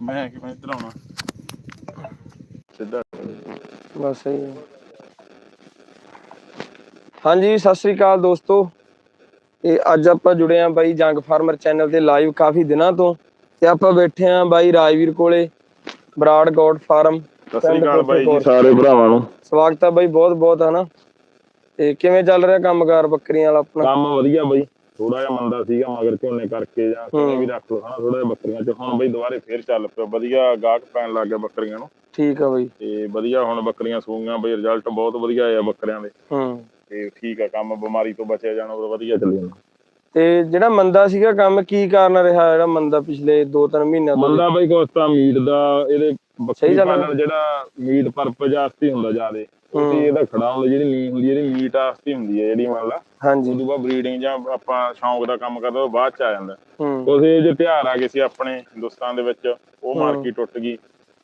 ਮੈਂ ਕਿਵੇਂ ਇੱਧਰ ਆਉਣਾ? ਸਿੱਧਾ। ਬਸ ਸਹੀ ਹੈ। ਹਾਂਜੀ ਸਤਿ ਸ੍ਰੀ ਅਕਾਲ ਦੋਸਤੋ। ਇਹ ਅੱਜ ਆਪਾਂ ਜੁੜੇ ਆਂ ਬਾਈ ਜੰਗ ਫਾਰਮਰ ਚੈਨਲ ਤੇ ਲਾਈਵ ਕਾਫੀ ਦਿਨਾਂ ਤੋਂ। ਤੇ ਆਪਾਂ ਬੈਠੇ ਆਂ ਬਾਈ ਰਾਜਵੀਰ ਕੋਲੇ ਬਰਾੜ ਗੋਡ ਫਾਰਮ। ਸਤਿ ਸ੍ਰੀ ਅਕਾਲ ਬਾਈ ਜੀ ਸਾਰੇ ਭਰਾਵਾਂ ਨੂੰ। ਸਵਾਗਤ ਆ ਬਾਈ ਬਹੁਤ ਬਹੁਤ ਹਨਾ ਤੇ ਕਿਵੇਂ ਚੱਲ ਰਿਹਾ ਕੰਮਕਾਰ ਬੱਕਰੀਆਂ ਵਾਲਾ ਆਪਣਾ? ਕੰਮ ਵਧੀਆ ਬਾਈ। ਥੋੜਾ ਜਿਹਾ ਮੰਦਾ ਸੀਗਾ ਮਗਰ ਝੋਨੇ ਕਰਕੇ ਜਾਂ ਕਿਵੇਂ ਵੀ ਰੱਖ ਲਓ ਹਨਾ ਥੋੜਾ ਜਿਹਾ ਬੱਕਰੀਆਂ ਚ। ਹੁਣ ਬਾਈ ਦੁਬਾਰੇ ਫੇਰ ਚੱਲ ਪਿਆ ਵਧੀਆ ਗਾਹਕ ਪੈਣ ਲੱਗ ਗਿਆ ਬੱਕਰੀਆਂ ਨੂੰ। ਠੀਕ ਆ ਬਾਈ। ਤੇ ਵਧੀਆ ਹੁਣ ਬੱਕਰੀਆਂ ਸੂਈਆਂ ਬਈ ਰਿਜ਼ਲਟ ਬਹੁਤ ਵਧੀਆ ਆਇਆ ਬੱਕਰੀਆਂ ਦੇ। ਹੂੰ। ਤੇ ਠੀਕ ਆ ਕੰਮ ਬਿਮਾਰੀ ਤੋਂ ਬਚਿਆ ਜਾਣਾ ਉਹ ਵਧੀਆ ਚੱਲੀ ਜਾਂਦਾ। ਤੇ ਜਿਹੜਾ ਮੰਦਾ ਸੀਗਾ ਕੰਮ ਕੀ ਕਾਰਨ ਰਿਹਾ ਜਿਹੜਾ ਮੰਦਾ ਪਿਛਲੇ 2-3 ਮਹੀਨਿਆਂ ਤੋਂ? ਮੰਦਾ ਬਾਈ ਕੋਸਤਾ ਮੀਟ ਦਾ ਇਹਦੇ ਬੱਕਰੀ। ਪਾਲਣ ਜਿਹੜਾ ਮੀਟ ਪਰਪਸ ਆਸਤੀ ਹੁੰਦਾ ਜਿਆਦੇ। ਤੇ ਇਹਦਾ ਖੜਾ ਹੁੰਦਾ ਜਿਹੜੀ ਨੀਂਹ ਹੁੰਦੀ ਹੈ ਇਹਦੀ ਮੀਟ ਆਸਤੀ ਹੁੰਦੀ ਹੈ ਜਿਹੜੀ ਮੰਨ ਲਾ ਹਾਂਜੀ। ਉਦੋਂ ਬਾਅਦ ਬਰੀਡਿੰਗ ਜਾਂ ਆਪਾਂ ਸ਼ੌਂਕ ਦਾ ਕੰਮ ਕਰਦੇ ਉਹ ਬਾਅਦ ਚ ਆ ਜਾਂਦਾ। ਕੁਛ ਇਹ ਜੇ ਤਿਉਹਾਰ ਆ ਗਏ ਸੀ ਆਪਣੇ ਹਿੰਦੁਸਤਾਨ ਦੇ ਵਿੱਚ ਉਹ ਹਮ। ਮਾਰਕੀਟ ਟੁੱਟ ਗਈ।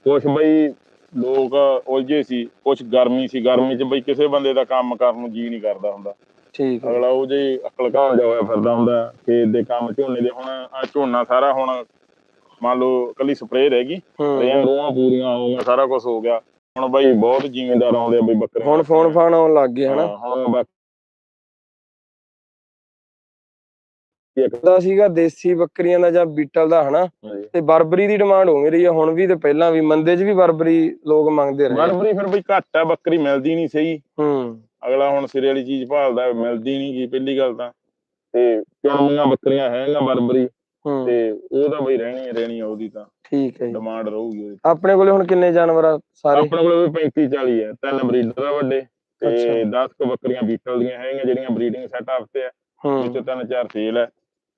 ਕੁਛ ਬਈ ਲੋਕ ਉਲਝੇ ਸੀ ਕੁਛ ਗਰਮੀ ਸੀ। ਗਰਮੀ 'ਚ ਬਈ ਕਿਸੇ ਬੰਦੇ ਦਾ ਕੰਮ ਕਰਨ ਨੂੰ ਜੀ ਨਹੀਂ ਕਰਦਾ ਹੁੰਦਾ। ਠੀਕ ਅਗਲਾ ਉਹ ਜੇ ਅਕਲ ਘਾਉ ਜਾ ਹੋਇਆ ਫਿਰਦਾ ਹੁੰਦਾ ਖੇਤ ਦੇ ਕੰਮ ਝੋਨੇ ਦੇ ਹੁਣ ਆ ਝੋਨਾ ਸਾਰਾ ਹੁਣ ਮੰਨ ਲਓ ਕੱਲੀ ਸਪਰੇਅ ਰਹਿ ਗਈ। ਰੇਹਾਂ ਰੂਹਾਂ ਪੂਰੀਆਂ ਹੋ ਗਈਆਂ ਸਾਰਾ ਕੁਝ ਹੋ ਗਿਆ। ਹੁਣ ਬਈ ਬਹੁਤ ਜ਼ਿਮੀਂਦਾਰ ਆਉਂਦੇ ਆ ਬਈ ਬੱਕਰੇ ਹੁਣ ਫੋਨ ਫਾਨ ਆਉਣ ਲੱਗ ਗਏ ਹਨਾ? ਹੁਣ ਬਾਕੀ ਇੱਕ ਦਾ ਸੀਗਾ ਦੇਸੀ ਬੱਕਰੀਆਂ ਦਾ ਜਾਂ ਬੀਟਲ ਦਾ ਹਨਾ? ਤੇ ਬਰਬਰੀ ਦੀ ਡਿਮਾਂਡ ਹੋ ਰਹੀ ਹੈ ਹੁਣ ਵੀ ਤੇ ਪਹਿਲਾਂ ਵੀ ਮੰਦੇ 'ਚ ਵੀ ਬਰਬਰੀ ਲੋਕ ਮੰਗਦੇ ਰਹੇ ਬਰਬਰੀ ਫਿਰ ਬਈ ਘੱਟ ਆ ਬੱਕਰੀ ਮਿਲਦੀ ਨਹੀਂ ਸਹੀ। ਹੂੰ। ਅਗਲਾ ਹੁਣ ਸਿਰੇ ਵਾਲੀ ਚੀਜ਼ ਭਾਲਦਾ ਮਿਲਦੀ ਨਹੀਂ ਗੀ ਪਹਿਲੀ ਗੱਲ ਤਾਂ। ਤੇ ਚੁਣਮੀਆਂ ਬੱਕਰੀਆਂ ਹੈਗੀਆਂ ਬਰਬਰੀ। ਤੇ ਉਹ ਤਾਂ ਬਈ ਰਹਿਣੀ ਰਹਿਣੀ ਉਹਦੀ ਤਾਂ। ਠੀਕ ਹੈ ਜੀ। ਡਿਮਾਂਡ ਰਹੂਗੀ ਉਹਦੀ। ਆਪਣੇ ਕੋਲੇ ਹੁਣ ਕਿੰਨੇ ਜਾਨਵਰ ਆ ਸਾਰੇ? ਆਪਣੇ ਕੋਲ ਵੀ 35 40 ਹੈ ਤਿੰਨ ਬਰੀਡਰ ਆ ਵੱਡੇ ਤੇ ਅੱਛਾ। 10 ਕੁ ਬੱਕਰੀਆਂ ਬੀਟਲ ਦੀਆਂ ਹੈਗੀਆਂ ਜਿਹੜੀਆਂ ਬਰੀਡਿੰਗ ਸੈਟਅਪ ਤੇ ਆ। ਵਿੱਚੋਂ ਤਿੰਨ ਚਾਰ ਸੇਲ ਹੈ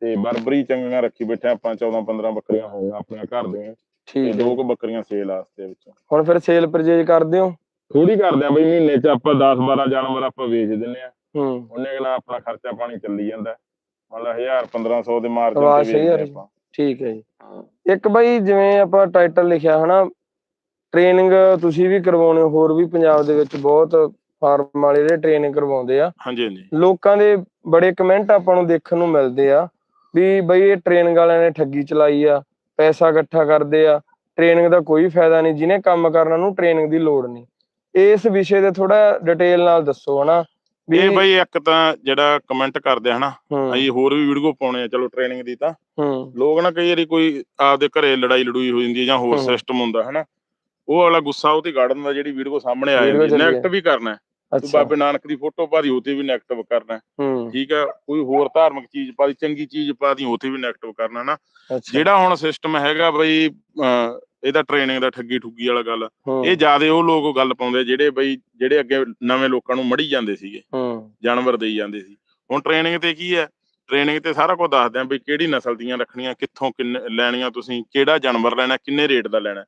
ਤੇ ਬਰਬਰੀ ਚੰਗੀਆਂ ਰੱਖੀ ਬੈਠੇ ਆਪਾਂ 14 15 ਬੱਕਰੀਆਂ ਹੋਈਆਂ ਆਪਣੇ ਘਰ ਦੀਆਂ ਤੇ ਠੀਕ ਦੋ ਕੁ ਬੱਕਰੀਆਂ ਸੇਲ ਵਾਸਤੇ ਵਿੱਚੋਂ। ਹੁਣ ਫਿਰ ਸੇਲ ਪਰਚੇਜ ਕਰਦੇ ਹੋ? ਥੋੜੀ ਕਰਦੇ ਆ ਬਈ ਮਹੀਨੇ ਚ ਆਪਾਂ 10 12 ਜਾਨਵਰ ਆਪਾਂ ਵੇਚ ਦਿੰਨੇ ਆ। ਹੂੰ। ਉਹਨੇ ਕਿਹਾ ਆਪਣਾ ਖਰਚਾ ਪਾਣੀ ਚੱਲੀ ਜਾਂਦਾ। ਮਤਲਬ 1000 1500 ਦੇ ਮਾਰਜਨ ਤੇ ਵੇਚਦੇ? ਆਪਾਂ। ਠੀਕ ਹੈ ਜੀ। ਇੱਕ ਬਾਈ ਜਿਵੇਂ ਆਪਾਂ ਟਾਈਟਲ ਲਿਖਿਆ ਹਨਾ ਟ੍ਰੇਨਿੰਗ ਤੁਸੀਂ ਵੀ ਕਰਵਾਉਣੇ ਹੋ ਹੋਰ ਵੀ ਪੰਜਾਬ ਦੇ ਵਿੱਚ ਬਹੁਤ ਫਾਰਮ ਵਾਲੇ ਜਿਹੜੇ ਟ੍ਰੇਨਿੰਗ ਕਰਵਾਉਂਦੇ ਆ। ਹਾਂਜੀ ਹਾਂਜੀ। ਲੋਕਾਂ ਦੇ ਬੜੇ ਕਮੈਂਟ ਆਪਾਂ ਨੂੰ ਦੇਖਣ ਨੂੰ ਮਿਲਦੇ ਆ ਵੀ ਬਈ ਇਹ ਟ੍ਰੇਨਿੰਗ ਵਾਲਿਆਂ ਨੇ ਠੱਗੀ ਚਲਾਈ ਆ ਪੈਸਾ ਇਕੱਠਾ ਕਰਦੇ ਆ ਟ੍ਰੇਨਿੰਗ ਦਾ ਕੋਈ ਫਾਇਦਾ ਨਹੀਂ ਜਿਹਨੇ ਕੰਮ ਕਰਨਾ ਨੂੰ ਟ੍ਰੇਨਿੰਗ ਦੀ ਲੋੜ ਨਹੀਂ। ਇਸ ਵਿਸ਼ੇ ਤੇ ਥੋੜਾ ਡਿਟੇਲ ਨਾਲ ਦੱਸੋ ਹਨਾ। ਇਹ ਬਈ ਇੱਕ ਤਾਂ ਜਿਹੜਾ ਕਮੈਂਟ ਕਰਦੇ ਹਨਾ ਅਸੀਂ ਹੋਰ ਵੀ ਵੀਡੀਓ ਪਾਉਣੇ ਆ ਚਲੋ ਟ੍ਰੇਨਿੰਗ ਦੀ ਤਾਂ ਲੋਕ ਨਾ ਕਈ ਵਾਰੀ ਕੋਈ ਆਪਦੇ ਘਰੇ ਲੜਾਈ ਲੜੂਈ ਹੋ ਜਾਂਦੀ ਹੈ ਜਾਂ ਹੋਰ। ਸਿਸਟਮ ਹੁੰਦਾ ਹਨਾ ਉਹ ਵਾਲਾ ਗੁੱਸਾ ਉਹ ਤੇ ਦਿੰਦਾ ਜਿਹੜੀ ਵੀਡੀਓ ਸਾਹਮਣੇ ਆ Video ਜਾਂਦੀ। ਨੈਗੇਟਿਵ ਵੀ ਕਰਨਾ। ਤੂੰ ਬਾਬੇ ਨਾਨਕ ਦੀ ਫੋਟੋ ਪਾਦੀ ਉਹ ਤੇ ਵੀ ਨੈਗੇਟਿਵ ਕਰਨਾ ਹੈ। ਹੂੰ। ਠੀਕ ਹੈ ਕੋਈ ਹੋਰ ਧਾਰਮਿਕ ਚੀਜ਼ ਪਾਦੀ ਚੰਗੀ ਚੀਜ਼ ਪਾਦੀ ਉਹ ਤੇ ਵੀ ਨੈਗੇਟਿਵ ਕਰਨਾ ਨਾ। ਜਿਹੜਾ ਹੁਣ ਸਿਸਟਮ ਹੈਗਾ ਬਈ ਇਹਦਾ ਟ੍ਰੇਨਿੰਗ ਦਾ ਠੱਗੀ ਠੁੱਗੀ ਵਾਲਾ ਗੱਲ। ਇਹ ਜਿਆਦੇ ਉਹ ਲੋਕ ਗੱਲ ਪਾਉਂਦੇ ਜਿਹੜੇ ਬਈ ਜਿਹੜੇ ਅੱਗੇ ਨਵੇਂ ਲੋਕਾਂ ਨੂੰ ਮੜੀ ਜਾਂਦੇ ਸੀਗੇ। ਜਾਨਵਰ ਦੇਈ ਜਾਂਦੇ ਸੀ। ਹੁਣ ਟ੍ਰੇਨਿੰਗ ਤੇ ਕੀ ਹੈ? ਟ੍ਰੇਨਿੰਗ ਤੇ ਸਾਰਾ ਕੁਝ ਦੱਸਦੇ ਆ ਵੀ ਕਿਹੜੀ ਨਸਲ ਦੀਆਂ ਰੱਖਣੀਆਂ ਕਿੱਥੋਂ ਕਿੰਨੇ ਲੈਣੀਆਂ ਤੁਸੀਂ ਕਿਹੜਾ ਜਾਨਵਰ ਲੈਣਾ ਕਿੰਨੇ ਰੇਟ ਦਾ ਲੈਣਾ।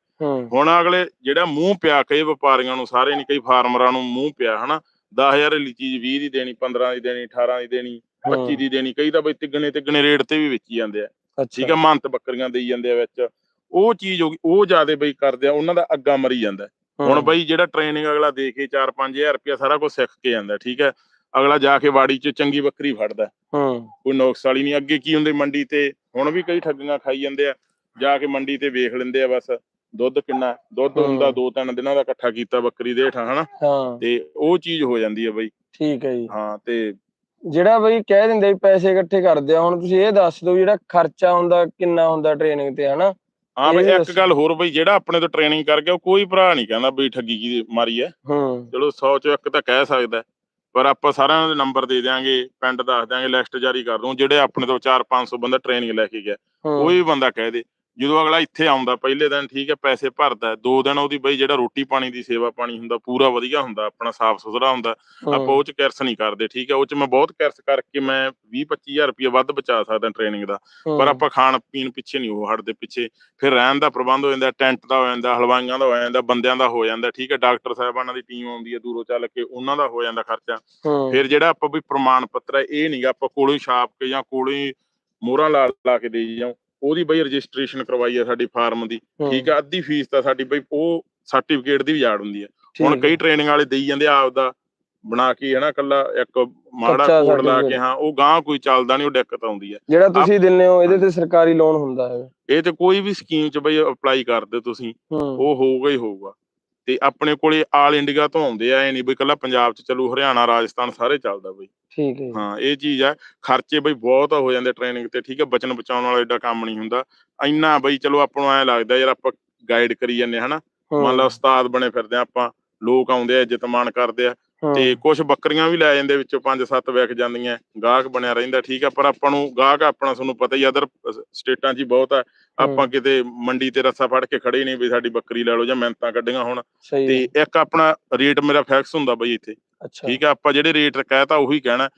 ਹੁਣ ਅਗਲੇ ਜਿਹੜਾ ਮੂੰਹ ਪਿਆ ਕਈ ਵਪਾਰੀਆਂ ਨੂੰ ਸਾਰੇ ਨਹੀਂ ਕਈ ਫਾਰਮਰਾਂ ਨੂੰ ਮੂੰਹ ਪਿਆ ਹਨਾ। 10000 ਵਾਲੀ ਚੀਜ਼ 20 ਦੀ ਦੇਣੀ 15 ਦੀ ਦੇਣੀ 18 ਦੀ ਦੇਣੀ 25 ਦੀ ਦੇਣੀ ਕਈ ਤਾਂ ਬਈ ਤਿੱਗਣੇ ਤਿੱਗਣੇ ਰੇਟ ਤੇ ਵੀ ਵੇਚੀ ਜਾਂਦੇ ਆ। ਠੀਕ ਆ ਮੰਤ ਬੱਕਰੀਆਂ ਦੇਈ ਜਾਂਦੇ ਆ ਵਿੱਚ। ਉਹ ਚੀਜ਼ ਹੋ ਗਈ ਉਹ ਜਿਆਦੇ ਬਈ ਕਰਦੇ ਆ ਉਹਨਾਂ ਦਾ ਅੱਗਾ ਮਰੀ ਜਾਂਦਾ। ਹੁਣ ਬਈ ਜਿਹੜਾ ਟ੍ਰੇਨਿੰਗ ਅਗਲਾ ਦੇ ਕੇ 4-5000 ਰੁਪਇਆ ਸਾਰਾ ਕੁਝ ਸਿੱਖ ਕੇ ਜਾਂਦਾ ਠੀਕ ਹੈ ਅਗਲਾ ਜਾ ਕੇ ਵਾੜੀ 'ਚ ਚੰਗੀ ਬੱਕਰੀ ਫੜਦਾ। ਹੂੰ। ਕੋਈ ਨੁਕਸ ਵਾਲੀ ਨਹੀਂ ਅੱਗੇ ਕੀ ਹੁੰਦੇ ਮੰਡੀ ਤੇ? ਹੁਣ ਵੀ ਕਈ ਠੱਗੀਆਂ ਖਾਈ ਜਾਂਦੇ ਆ ਜਾ ਕੇ ਮੰਡੀ ਤੇ ਵੇਖ ਲੈਂਦੇ ਆ ਬਸ। ਦੁੱਧ ਕਿੰਨਾ ਦੁੱਧ। ਹੁੰਦਾ ਦੋ ਤਿੰਨ ਦਿਨਾਂ ਦਾ ਇਕੱਠਾ ਕੀਤਾ ਬੱਕਰੀ ਦੇ ਹੇਠਾਂ ਹਨਾ? ਤੇ ਉਹ ਚੀਜ਼ ਹੋ ਜਾਂਦੀ ਹੈ ਬਈ। ਠੀਕ ਹੈ ਜੀ। ਹਾਂ ਤੇ ਜਿਹੜਾ ਬਈ ਕਹਿ ਦਿੰਦੇ ਪੈਸੇ ਇਕੱਠੇ ਕਰਦੇ ਆ ਹੁਣ ਤੁਸੀਂ ਇਹ ਦੱਸ ਦਿਓ ਜਿਹੜਾ ਖਰਚਾ ਹੁੰਦਾ ਕਿੰਨਾ ਹੁੰਦਾ ਟ੍ਰੇਨਿੰਗ ਤੇ ਹਨਾ? ਹਾਂ ਬਈ ਇੱਕ। ਗੱਲ ਹੋਰ ਬਈ ਜਿਹੜਾ ਆਪਣੇ ਤੋਂ ਟ੍ਰੇਨਿੰਗ ਕਰ ਗਿਆ ਉਹ ਕੋਈ ਭਰਾ ਨਹੀਂ ਕਹਿੰਦਾ ਬਈ ਠੱਗੀ ਕੀ ਮਾਰੀ ਹੈ ਹੂੰ। ਚਲੋ 100 ਚੋਂ ਇੱਕ ਤਾਂ ਕਹਿ ਸਕਦਾ। ਪਰ ਆਪਾਂ ਸਾਰਿਆਂ ਦੇ ਨੰਬਰ ਦੇ ਦਿਆਂਗੇ ਪਿੰਡ ਦੱਸ ਦਿਆਂਗੇ ਲਿਸਟ ਜਾਰੀ ਕਰ ਦੂੰ ਜਿਹੜੇ ਆਪਣੇ ਤੋਂ 4-500 ਬੰਦਾ ਟ੍ਰੇਨਿੰਗ ਲੈ ਕੇ ਗਿਆ ਕੋਈ ਵੀ ਬੰਦਾ ਕਹਿ ਦੇ। ਜਦੋਂ ਅਗਲਾ ਇੱਥੇ ਆਉਂਦਾ ਪਹਿਲੇ ਦਿਨ ਠੀਕ ਹੈ ਪੈਸੇ ਭਰਦਾ ਦੋ ਦਿਨ ਉਹਦੀ ਬਈ ਜਿਹੜਾ ਰੋਟੀ ਪਾਣੀ ਦੀ ਸੇਵਾ ਪਾਣੀ ਹੁੰਦਾ ਪੂਰਾ ਵਧੀਆ ਹੁੰਦਾ ਆਪਣਾ ਸਾਫ਼ ਸੁਥਰਾ ਹੁੰਦਾ ਆਪਾਂ ਉਹ ਚ ਕਿਰਸ ਨਹੀਂ ਕਰਦੇ ਠੀਕ ਹੈ ਉਹ ਚ ਮੈਂ ਬਹੁਤ ਕਿਰਸ ਕਰਕੇ ਮੈਂ 20 25000 ਰੁਪਏ ਵੱਧ ਬਚਾ ਸਕਦਾ ਟ੍ਰੇਨਿੰਗ ਦਾ ਪਰ ਆਪਾਂ ਖਾਣ ਪੀਣ ਪਿੱਛੇ ਨਹੀਂ ਉਹ ਹਟਦੇ ਪਿੱਛੇ ਫਿਰ ਰਹਿਣ ਦਾ ਪ੍ਰਬੰਧ ਹੋ ਜਾਂਦਾ ਟੈਂਟ ਦਾ ਹੋ ਜਾਂਦਾ ਹਲਵਾਈਆਂ ਦਾ ਹੋ ਜਾਂਦਾ ਬੰਦਿਆਂ ਦਾ ਹੋ ਜਾਂਦਾ ਠੀਕ ਹੈ ਡਾਕਟਰ ਸਾਹਿਬਾਨਾਂ ਦੀ ਟੀਮ ਆਉਂਦੀ ਹੈ ਦੂਰੋਂ ਚੱਲ ਕੇ ਉਹਨਾਂ ਦਾ ਹੋ ਜਾਂਦਾ ਖਰਚਾ ਫਿਰ ਜਿਹੜਾ ਆਪਾਂ ਵੀ ਪ੍ਰਮਾਣ ਪੱਤਰ ਹੈ ਇਹ ਨਹੀਂਗਾ ਆਪਾਂ ਕੋਲੋਂ ਹੀ ਛਾਪ ਕੇ ਜਾਂ ਕੋਲੋਂ ਹੀ ਮੋਹਰਾਂ ਲਾ ਲਾ ਕੇ ਦੇਈ ਜਾਓ ਉਹਦੀ ਬਈ ਰਜਿਸਟ੍ਰੇਸ਼ਨ ਕਰਵਾਈ ਹੈ ਸਾਡੀ ਫਾਰਮ ਦੀ ਠੀਕ ਹੈ ਅੱਧੀ ਫੀਸ ਤਾਂ ਸਾਡੀ ਬਈ ਉਹ ਸਰਟੀਫਿਕੇਟ ਦੀ ਵੀ ਯਾਦ ਹੁੰਦੀ ਹੈ ਹੁਣ ਕਈ ਟ੍ਰੇਨਿੰਗ ਵਾਲੇ ਦੇਈ ਜਾਂਦੇ ਆ ਆਪਦਾ ਬਣਾ ਕੇ ਹਨਾ ਕੱਲਾ ਇੱਕ ਮਾੜਾ ਕੋਡ ਲਾ ਕੇ। ਹਾਂ ਉਹ ਗਾਂ ਕੋਈ ਚੱਲਦਾ ਨਹੀਂ ਉਹ ਦਿੱਕਤ ਆਉਂਦੀ ਹੈ ਜਿਹੜਾ ਤੁਸੀਂ ਦਿੰਦੇ ਹੋ ਇਹਦੇ ਤੇ ਸਰਕਾਰੀ ਲੋਨ ਹੁੰਦਾ ਹੈ। ਇਹ ਤੇ ਕੋਈ ਵੀ ਸਕੀਮ ਚ ਬਈ ਅਪਲਾਈ ਕਰਦੇ ਤੁਸੀਂ ਉਹ ਹੋਊਗਾ ਹੀ ਹੋਊਗਾ। ਤੇ ਆਪਣੇ ਕੋਲੇ ਆਲ ਇੰਡੀਆ ਤੋਂ ਆਉਂਦੇ ਆ ਨਹੀਂ ਬਈ ਕੱਲਾ ਪੰਜਾਬ ਚ ਚੱਲੂ ਹਰਿਆਣਾ ਰਾਜਸਥਾਨ ਸਾਰੇ ਚੱਲਦਾ ਬਈ। ਠੀਕ ਹੈ। ਹਾਂ ਇਹ ਚੀਜ਼ ਆ ਖਰਚੇ ਬਈ ਬਹੁਤ ਹੋ ਜਾਂਦੇ ਟ੍ਰੇਨਿੰਗ ਤੇ ਠੀਕ ਹੈ ਬਚਨ ਬਚਾਉਣ ਵਾਲਾ ਏਡਾ ਕੰਮ ਨਹੀਂ ਹੁੰਦਾ। ਇੰਨਾ ਬਈ ਚਲੋ ਆਪਾਂ ਨੂੰ ਐ ਲੱਗਦਾ ਯਾਰ ਆਪਾਂ ਗਾਈਡ ਕਰੀ ਜਾਂਦੇ ਹਨਾ? ਮੰਨ ਲਓ ਉਸਤਾਦ ਬਣੇ ਫਿਰਦੇ ਆਪਾਂ ਲੋਕ ਆਉਂਦੇ ਆ ਇੱਜ਼ਤ ਮਾਣ ਕਰਦੇ ਆ ਤੇ ਕੁਝ ਬੱਕਰੀਆਂ ਵੀ ਲੈ ਜਾਂਦੇ ਵਿੱਚੋਂ 5-7 ਵਿਕ ਜਾਂਦੀਆਂ ਗਾਹਕ ਬਣਿਆ ਰਹਿੰਦਾ ਠੀਕ ਆ ਪਰ ਆਪਾਂ ਨੂੰ ਗਾਹਕ ਆਪਣਾ ਤੁਹਾਨੂੰ ਪਤਾ ਹੀ ਅਦਰ ਸਟੇਟਾਂ 'ਚ ਹੀ ਬਹੁਤ ਆ। ਆਪਾਂ ਕਿਤੇ ਮੰਡੀ ਤੇ ਰੱਸਾ ਫੜ ਕੇ ਖੜੇ ਨਹੀਂ ਵੀ ਸਾਡੀ ਬੱਕਰੀ ਲੈ ਲਓ ਜਾਂ ਮਿਹਨਤਾਂ ਕੱਢੀਆਂ ਹੁਣ। ਤੇ ਇੱਕ ਆਪਣਾ ਰੇਟ ਮੇਰਾ ਫਿਕਸ ਹੁੰਦਾ ਬਈ ਇੱਥੇ ਠੀਕ ਆ ਆਪਾਂ ਜਿਹੜੇ ਰੇਟ ਕਹਿਤਾ ਉਹੀ ਕਹਿਣਾ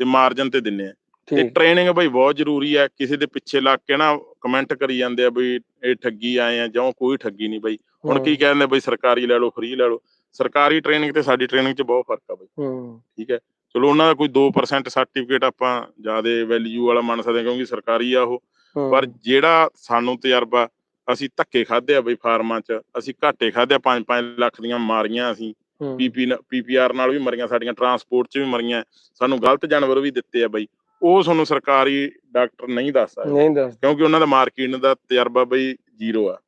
ਤੇ ਮਾਰਜਨ ਤੇ ਦਿੰਨੇ ਆ। ਤੇ ਟ੍ਰੇਨਿੰਗ ਬਈ ਬਹੁਤ ਜ਼ਰੂਰੀ ਹੈ ਕਿਸੇ ਦੇ ਪਿੱਛੇ ਲੱਗ ਕੇ ਨਾ ਕਮੈਂਟ ਕਰੀ ਜਾਂਦੇ ਆ ਬਈ ਇਹ ਠੱਗੀ ਆਏ ਆ ਜਾਂ ਕੋਈ ਠੱਗੀ ਨਹੀਂ ਬਈ। ਹੁਣ ਕੀ ਕਹਿੰਦੇ ਬਈ ਸਰਕਾਰੀ ਲੈ ਲਓ ਫ੍ਰੀ ਲੈ ਲਓ। ਸਰਕਾਰੀ ਟ੍ਰੇਨਿੰਗ ਤੇ ਸਾਡੀ ਟ੍ਰੇਨਿੰਗ 'ਚ ਬਹੁਤ ਫ਼ਰਕ ਆ ਬਈ। ਹੂੰ। ਠੀਕ ਹੈ। ਚਲੋ ਉਹਨਾਂ ਦਾ ਕੋਈ 2% ਸਰਟੀਫਿਕੇਟ ਆਪਾਂ ਜ਼ਿਆਦਾ ਵੈਲਿਊ ਵਾਲਾ ਮੰਨ ਸਕਦੇ ਕਿਉਂਕਿ ਸਰਕਾਰੀ ਆ ਉਹ। ਪਰ ਜਿਹੜਾ ਸਾਨੂੰ ਤਜਰਬਾ ਅਸੀਂ ਧੱਕੇ ਖਾਦੇ ਆ ਬਈ ਫਾਰਮਾਂ 'ਚ ਅਸੀਂ ਘਾਟੇ ਖਾਦੇ ਆ 5-5 ਲੱਖ ਦੀਆਂ ਮਾਰੀਆਂ ਅਸੀਂ। ਪੀਪੀ ਪੀਪੀਆਰ ਨਾਲ ਵੀ ਮਰੀਆਂ ਸਾਡੀਆਂ ਟਰਾਂਸਪੋਰਟ 'ਚ ਵੀ ਮਰੀਆਂ। ਸਾਨੂੰ ਗਲਤ ਜਾਨਵਰ ਵੀ ਦਿੱਤੇ ਆ ਬਈ। ਉਹ ਸਾਨੂੰ ਸਰਕਾਰੀ ਡਾਕਟਰ ਨਹੀਂ ਦੱਸ ਸਕਦੇ। ਨਹੀਂ ਦੱਸ ਕਿਉਂਕਿ ਉਹਨਾਂ ਦਾ ਮਾਰਕੀਟ ਦਾ ਤਜਰਬਾ ਬਈ ਜ਼ੀਰੋ ਆ।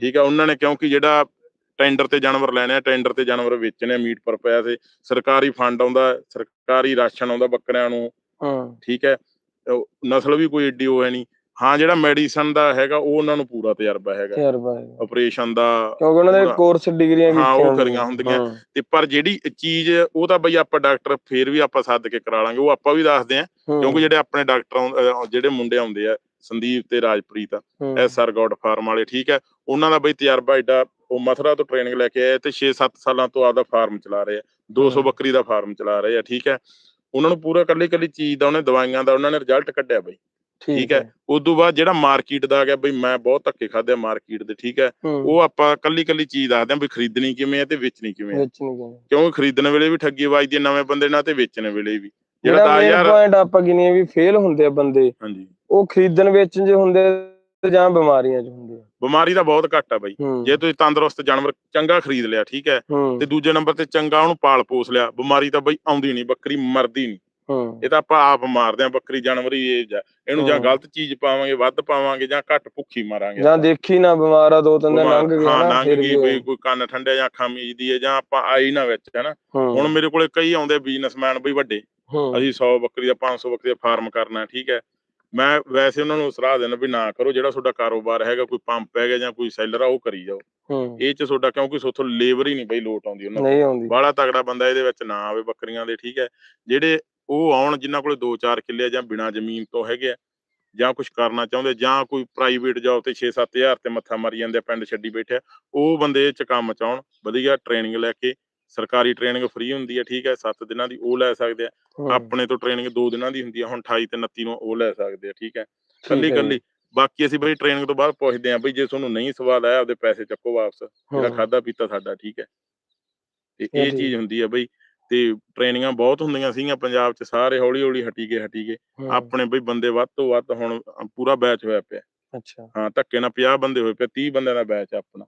ਠੀਕ ਆ ਉਹਨਾਂ ਨੇ ਕਿਉਂਕਿ ਜਿਹੜਾ ਟੈਂਡਰ ਤੇ ਜਾਨਵਰ ਲੈਣੇ ਆ ਟੈਂਡਰ ਤੇ ਜਾਨਵਰ ਵੇਚਣੇ ਆ ਮੀਟ ਪਰ ਪੈਸੇ। ਸਰਕਾਰੀ ਫੰਡ ਆਉਂਦਾ ਸਰਕਾਰੀ ਰਾਸ਼ਨ ਆਉਂਦਾ ਬੱਕਰਿਆਂ ਨੂੰ। ਹੂੰ। ਠੀਕ ਹੈ? ਨਸਲ ਵੀ ਕੋਈ ਏਡੀ ਉਹ ਹੈ ਨਹੀਂ। ਹਾਂ ਜਿਹੜਾ ਮੈਡੀਸਨ ਦਾ ਹੈਗਾ ਉਹ ਉਹਨਾਂ ਨੂੰ ਪੂਰਾ ਤਜਰਬਾ ਹੈਗਾ। ਤਜਰਬਾ ਹੈ ਆਪਰੇਸ਼ਨ ਦਾ ਕਿਉਂਕਿ ਉਹਨਾਂ ਦੇ ਕੋਰਸ ਡਿਗਰੀਆਂ ਹਾਂ, ਉਹ ਕੀਤੀਆਂ ਕਰੀਆਂ ਹੁੰਦੀਆਂ। ਤੇ ਪਰ ਜਿਹੜੀ ਚੀਜ਼ ਉਹ ਤਾਂ ਬਈ ਆਪਾਂ ਡਾਕਟਰ ਫੇਰ ਵੀ ਆਪਾਂ ਸੱਦ ਕੇ ਕਰਾ ਲਾਂਗੇ। ਉਹ ਆਪਾਂ ਵੀ ਦੱਸਦੇ ਆ। ਕਿਉਂਕਿ ਜਿਹੜੇ ਆਪਣੇ ਡਾਕਟਰ ਜਿਹੜੇ ਮੁੰਡੇ ਆਉਂਦੇ ਆ ਸੰਦੀਪ ਤੇ ਰਾਜਪ੍ਰੀਤ ਹੂੰ, ਐਸਆਰ ਗੌਡ ਫਾਰਮ ਵਾਲੇ ਠੀਕ ਹੈ? ਉਹਨਾਂ ਦਾ ਬਈ ਤਜਰਬਾ ਏਡਾ ਉਹ ਮਥੁਰਾ ਤੋਂ ਟ੍ਰੇਨਿੰਗ ਲੈ ਕੇ ਆਏ ਤੇ 6-7 ਸਾਲਾਂ ਤੋਂ ਆਪਦਾ ਫਾਰਮ ਚਲਾ ਰਹੇ ਆ। 200 ਹਮ। ਬੱਕਰੀ ਦਾ ਫਾਰਮ ਚਲਾ ਰਹੇ ਆ ਠੀਕ ਹੈ? ਉਹਨਾਂ ਨੂੰ ਪੂਰਾ ਕੱਲੀ ਕੱਲੀ ਚੀਜ਼ ਦਾ ਉਹਨੇ ਦਵਾਈਆਂ ਦਾ ਉਹਨਾਂ ਨੇ ਰਿਜ਼ਲਟ ਕੱਢਿਆ ਬਈ। ਠੀਕ ਹੈ? ਉਸ ਤੋਂ ਬਾਅਦ ਜਿਹੜਾ ਮਾਰਕੀਟ ਦਾ ਆ ਗਿਆ ਬਈ ਮੈਂ ਬਹੁਤ ਧੱਕੇ ਖਾਦੇ ਮਾਰਕੀਟ ਦੇ ਠੀਕ ਹੈ? ਉਹ ਆਪਾਂ ਕੱਲੀ ਕੱਲੀ ਚੀਜ਼ ਦੱਸਦੇ ਆ ਵੀ ਖਰੀਦਣੀ ਕਿਵੇਂ ਹੈ ਤੇ ਵੇਚਣੀ ਕਿਵੇਂ ਹੈ ਕਿਉਂਕਿ ਖਰੀਦਣ ਵੇਲੇ ਵੀ ਠੱਗੀ ਵੱਜਦੀ ਹੈ ਨਵੇਂ ਬੰਦੇ ਨਾਲ ਤੇ ਵੇਚਣ ਵੇਲੇ ਵੀ। ਜਿਹੜਾ ਜਿਹੜਾ ਮੇਨ 10000 ਪੁਆਇੰਟ ਆਪਾਂ ਗਿਣੀਏ ਵੀ ਫੇਲ ਹੁੰਦੇ ਆ ਬੰਦੇ। ਹਾਂਜੀ। ਉਹ ਖਰੀਦਣ ਵੇਚਣ ਚ ਹੁੰਦੇ ਜਾਂ ਬਿਮਾਰੀਆਂ ਚ ਹੁੰਦੇ ਆ। ਬਿਮਾਰੀ ਦਾ ਬਹੁਤ ਘੱਟ ਆ ਬਈ। ਹੂੰ। ਜੇ ਤੁਸੀਂ ਤੰਦਰੁਸਤ ਜਾਨਵਰ ਚੰਗਾ ਖਰੀਦ ਲਿਆ ਠੀਕ ਹੈ ਹੂੰ। ਤੇ ਦੂਜੇ ਨੰਬਰ ਤੇ ਚੰਗਾ ਉਹਨੂੰ ਪਾਲ ਪੋਸ ਲਿਆ ਬਿਮਾਰੀ ਤਾਂ ਬਈ ਆਉਂਦੀ ਨਹੀਂ ਬੱਕਰੀ ਮਰਦੀ ਨਹੀਂ। ਹੂੰ। ਇਹ ਤਾਂ ਆਪਾਂ ਆਪ ਮਾਰਦੇ ਆ ਬੱਕਰੀ ਜਾਨਵਰ ਹੀ ਇਹ ਜਾ ਇਹਨੂੰ ਜਾਂ ਹਾਂ। ਗਲਤ ਚੀਜ਼ ਪਾਵਾਂਗੇ ਵੱਧ ਪਾਵਾਂਗੇ ਜਾਂ ਘੱਟ ਭੁੱਖੀ ਮਾਰਾਂਗੇ ਜਾਂ ਦੇਖੀ ਨਾ ਬਿਮਾਰ ਆ ਦੋ ਤਿੰਨ ਦਿਨ ਲੰਘ ਗਏ ਹਾਂ ਨਾ ਲੰਘ ਫਿਰ ਗਈ ਵੀ ਬਈ ਕੋਈ ਕੰਨ ਠੰਡੇ ਜਾਂ ਅੱਖਾਂ ਮੀਚਦੀ ਹੈ ਜਾਂ ਆਪਾਂ ਆਈ ਨਾ ਵਿੱਚ ਹੈ ਨਾ। ਹੂੰ, ਹੁਣ ਮੇਰੇ ਕੋਲੇ ਕਈ ਆਉਂਦੇ ਬਿਜ਼ਨਸਮੈਨ ਬਈ ਵੱਡੇ। ਹੂੰ, ਅਸੀਂ 100 ਬੱਕਰੀ ਦਾ 500 ਬੱਕਰੀ ਦਾ ਫਾਰਮ ਕਰਨਾ ਹੈ, ਠੀਕ ਹੈ। ਮੈਂ ਵੈਸੇ ਉਹਨਾਂ ਨੂੰ ਸਲਾਹ ਦੇਣਾ ਵੀ ਨਾ ਕਰੋ ਜਿਹੜਾ ਤੁਹਾਡਾ ਕਾਰੋਬਾਰ ਹੈਗਾ ਕੋਈ ਪੰਪ ਹੈਗਾ ਜਾਂ ਕੋਈ ਸੈਲਰ ਆ ਉਹ ਕਰੀ ਜਾਓ। ਇਹ ਚ ਤੁਹਾਡਾ ਕਿਉਂਕਿ ਸੋਥੋਂ ਲੇਬਰ ਹੀ ਨਹੀਂ ਬਈ ਲੋਟ ਆਉਂਦੀ ਉਹਨਾਂ ਆਉਂਦੀ। ਬਾਹਲਾ ਤਗੜਾ ਬੰਦਾ ਇਹਦੇ ਵਿੱਚ ਨਾ ਆਵੇ ਬੱਕਰੀਆਂ ਦੇ ਠੀਕ ਹੈ। ਜਿਹੜੇ ਉਹ ਆਉਣ ਜਿਨ੍ਹਾਂ ਕੋਲੇ 2-4 ਕਿੱਲੇ ਜਾਂ ਬਿਨਾਂ ਜ਼ਮੀਨ ਤੋਂ ਹੈਗੇ ਆ ਜਾਂ ਕੁਝ ਕਰਨਾ ਚਾਹੁੰਦੇ ਜਾਂ ਕੋਈ ਪ੍ਰਾਈਵੇਟ ਜੌਬ ਤੇ 6-7000 ਤੇ ਮੱਥਾ ਮਾਰੀ ਜਾਂਦੇ ਪਿੰਡ ਛੱਡੀ ਬੈਠੇ ਆ, ਉਹ ਬੰਦੇ ਚ ਕੰਮ ਚਾਉਣ ਵਧੀਆ ਟ੍ਰੇਨਿੰਗ ਲੈ ਕੇ ਸਰਕਾਰੀ ਟ੍ਰੇਨਿੰਗ ਫ੍ਰੀ ਹੁੰਦੀ ਹੈ ਠੀਕ ਹੈ। 7 ਦਿਨਾਂ ਦੀ ਉਹ ਲੈ ਸਕਦੇ ਆ। ਆਪਣੇ ਤੋਂ ਟ੍ਰੇਨਿੰਗ 2 ਦਿਨਾਂ ਦੀ ਹੁੰਦੀ ਆ ਹੁਣ 28 ਤੇ 29 ਨੂੰ ਉਹ ਲੈ ਸਕਦੇ ਆ ਠੀਕ ਹੈ? ਕੱਲੀ। ਕੱਲੀ ਬਾਕੀ ਅਸੀਂ ਬਈ ਟ੍ਰੇਨਿੰਗ ਤੋਂ ਬਾਅਦ ਪੁੱਛਦੇ ਆ ਬਈ ਜੇ ਤੁਹਾਨੂੰ ਨਹੀਂ ਸਵਾਦ ਆਇਆ ਆਪਦੇ ਪੈਸੇ ਚੱਕੋ ਵਾਪਸ। ਜਿਹੜਾ ਖਾਦਾ ਪੀਤਾ ਸਾਡਾ ਠੀਕ ਹੈ? ਤੇ ਇਹ ਚੀਜ਼ ਹੁੰਦੀ ਹੈ ਬਈ ਤੇ ਟ੍ਰੇਨਿੰਗਾਂ ਬਹੁਤ ਹੁੰਦੀਆਂ ਸੀਗੀਆਂ ਪੰਜਾਬ 'ਚ ਸਾਰੇ ਹੌਲੀ ਹੌਲੀ ਹਟੀ ਗਏ ਹਟੀ ਗਏ ਆਪਣੇ ਬਈ ਬੰਦੇ ਵੱਧ ਤੋਂ ਵੱਧ ਹੁਣ ਪੂਰਾ ਬੈਚ ਹੋਇਆ ਪਿਆ। ਅੱਛਾ। ਹਾਂ ਧੱਕੇ ਨਾਲ 50 ਬੰਦੇ ਹੋਏ ਪਏ 30 ਬੰਦਿਆਂ ਦਾ ਬੈਚ ਆਪਣਾ।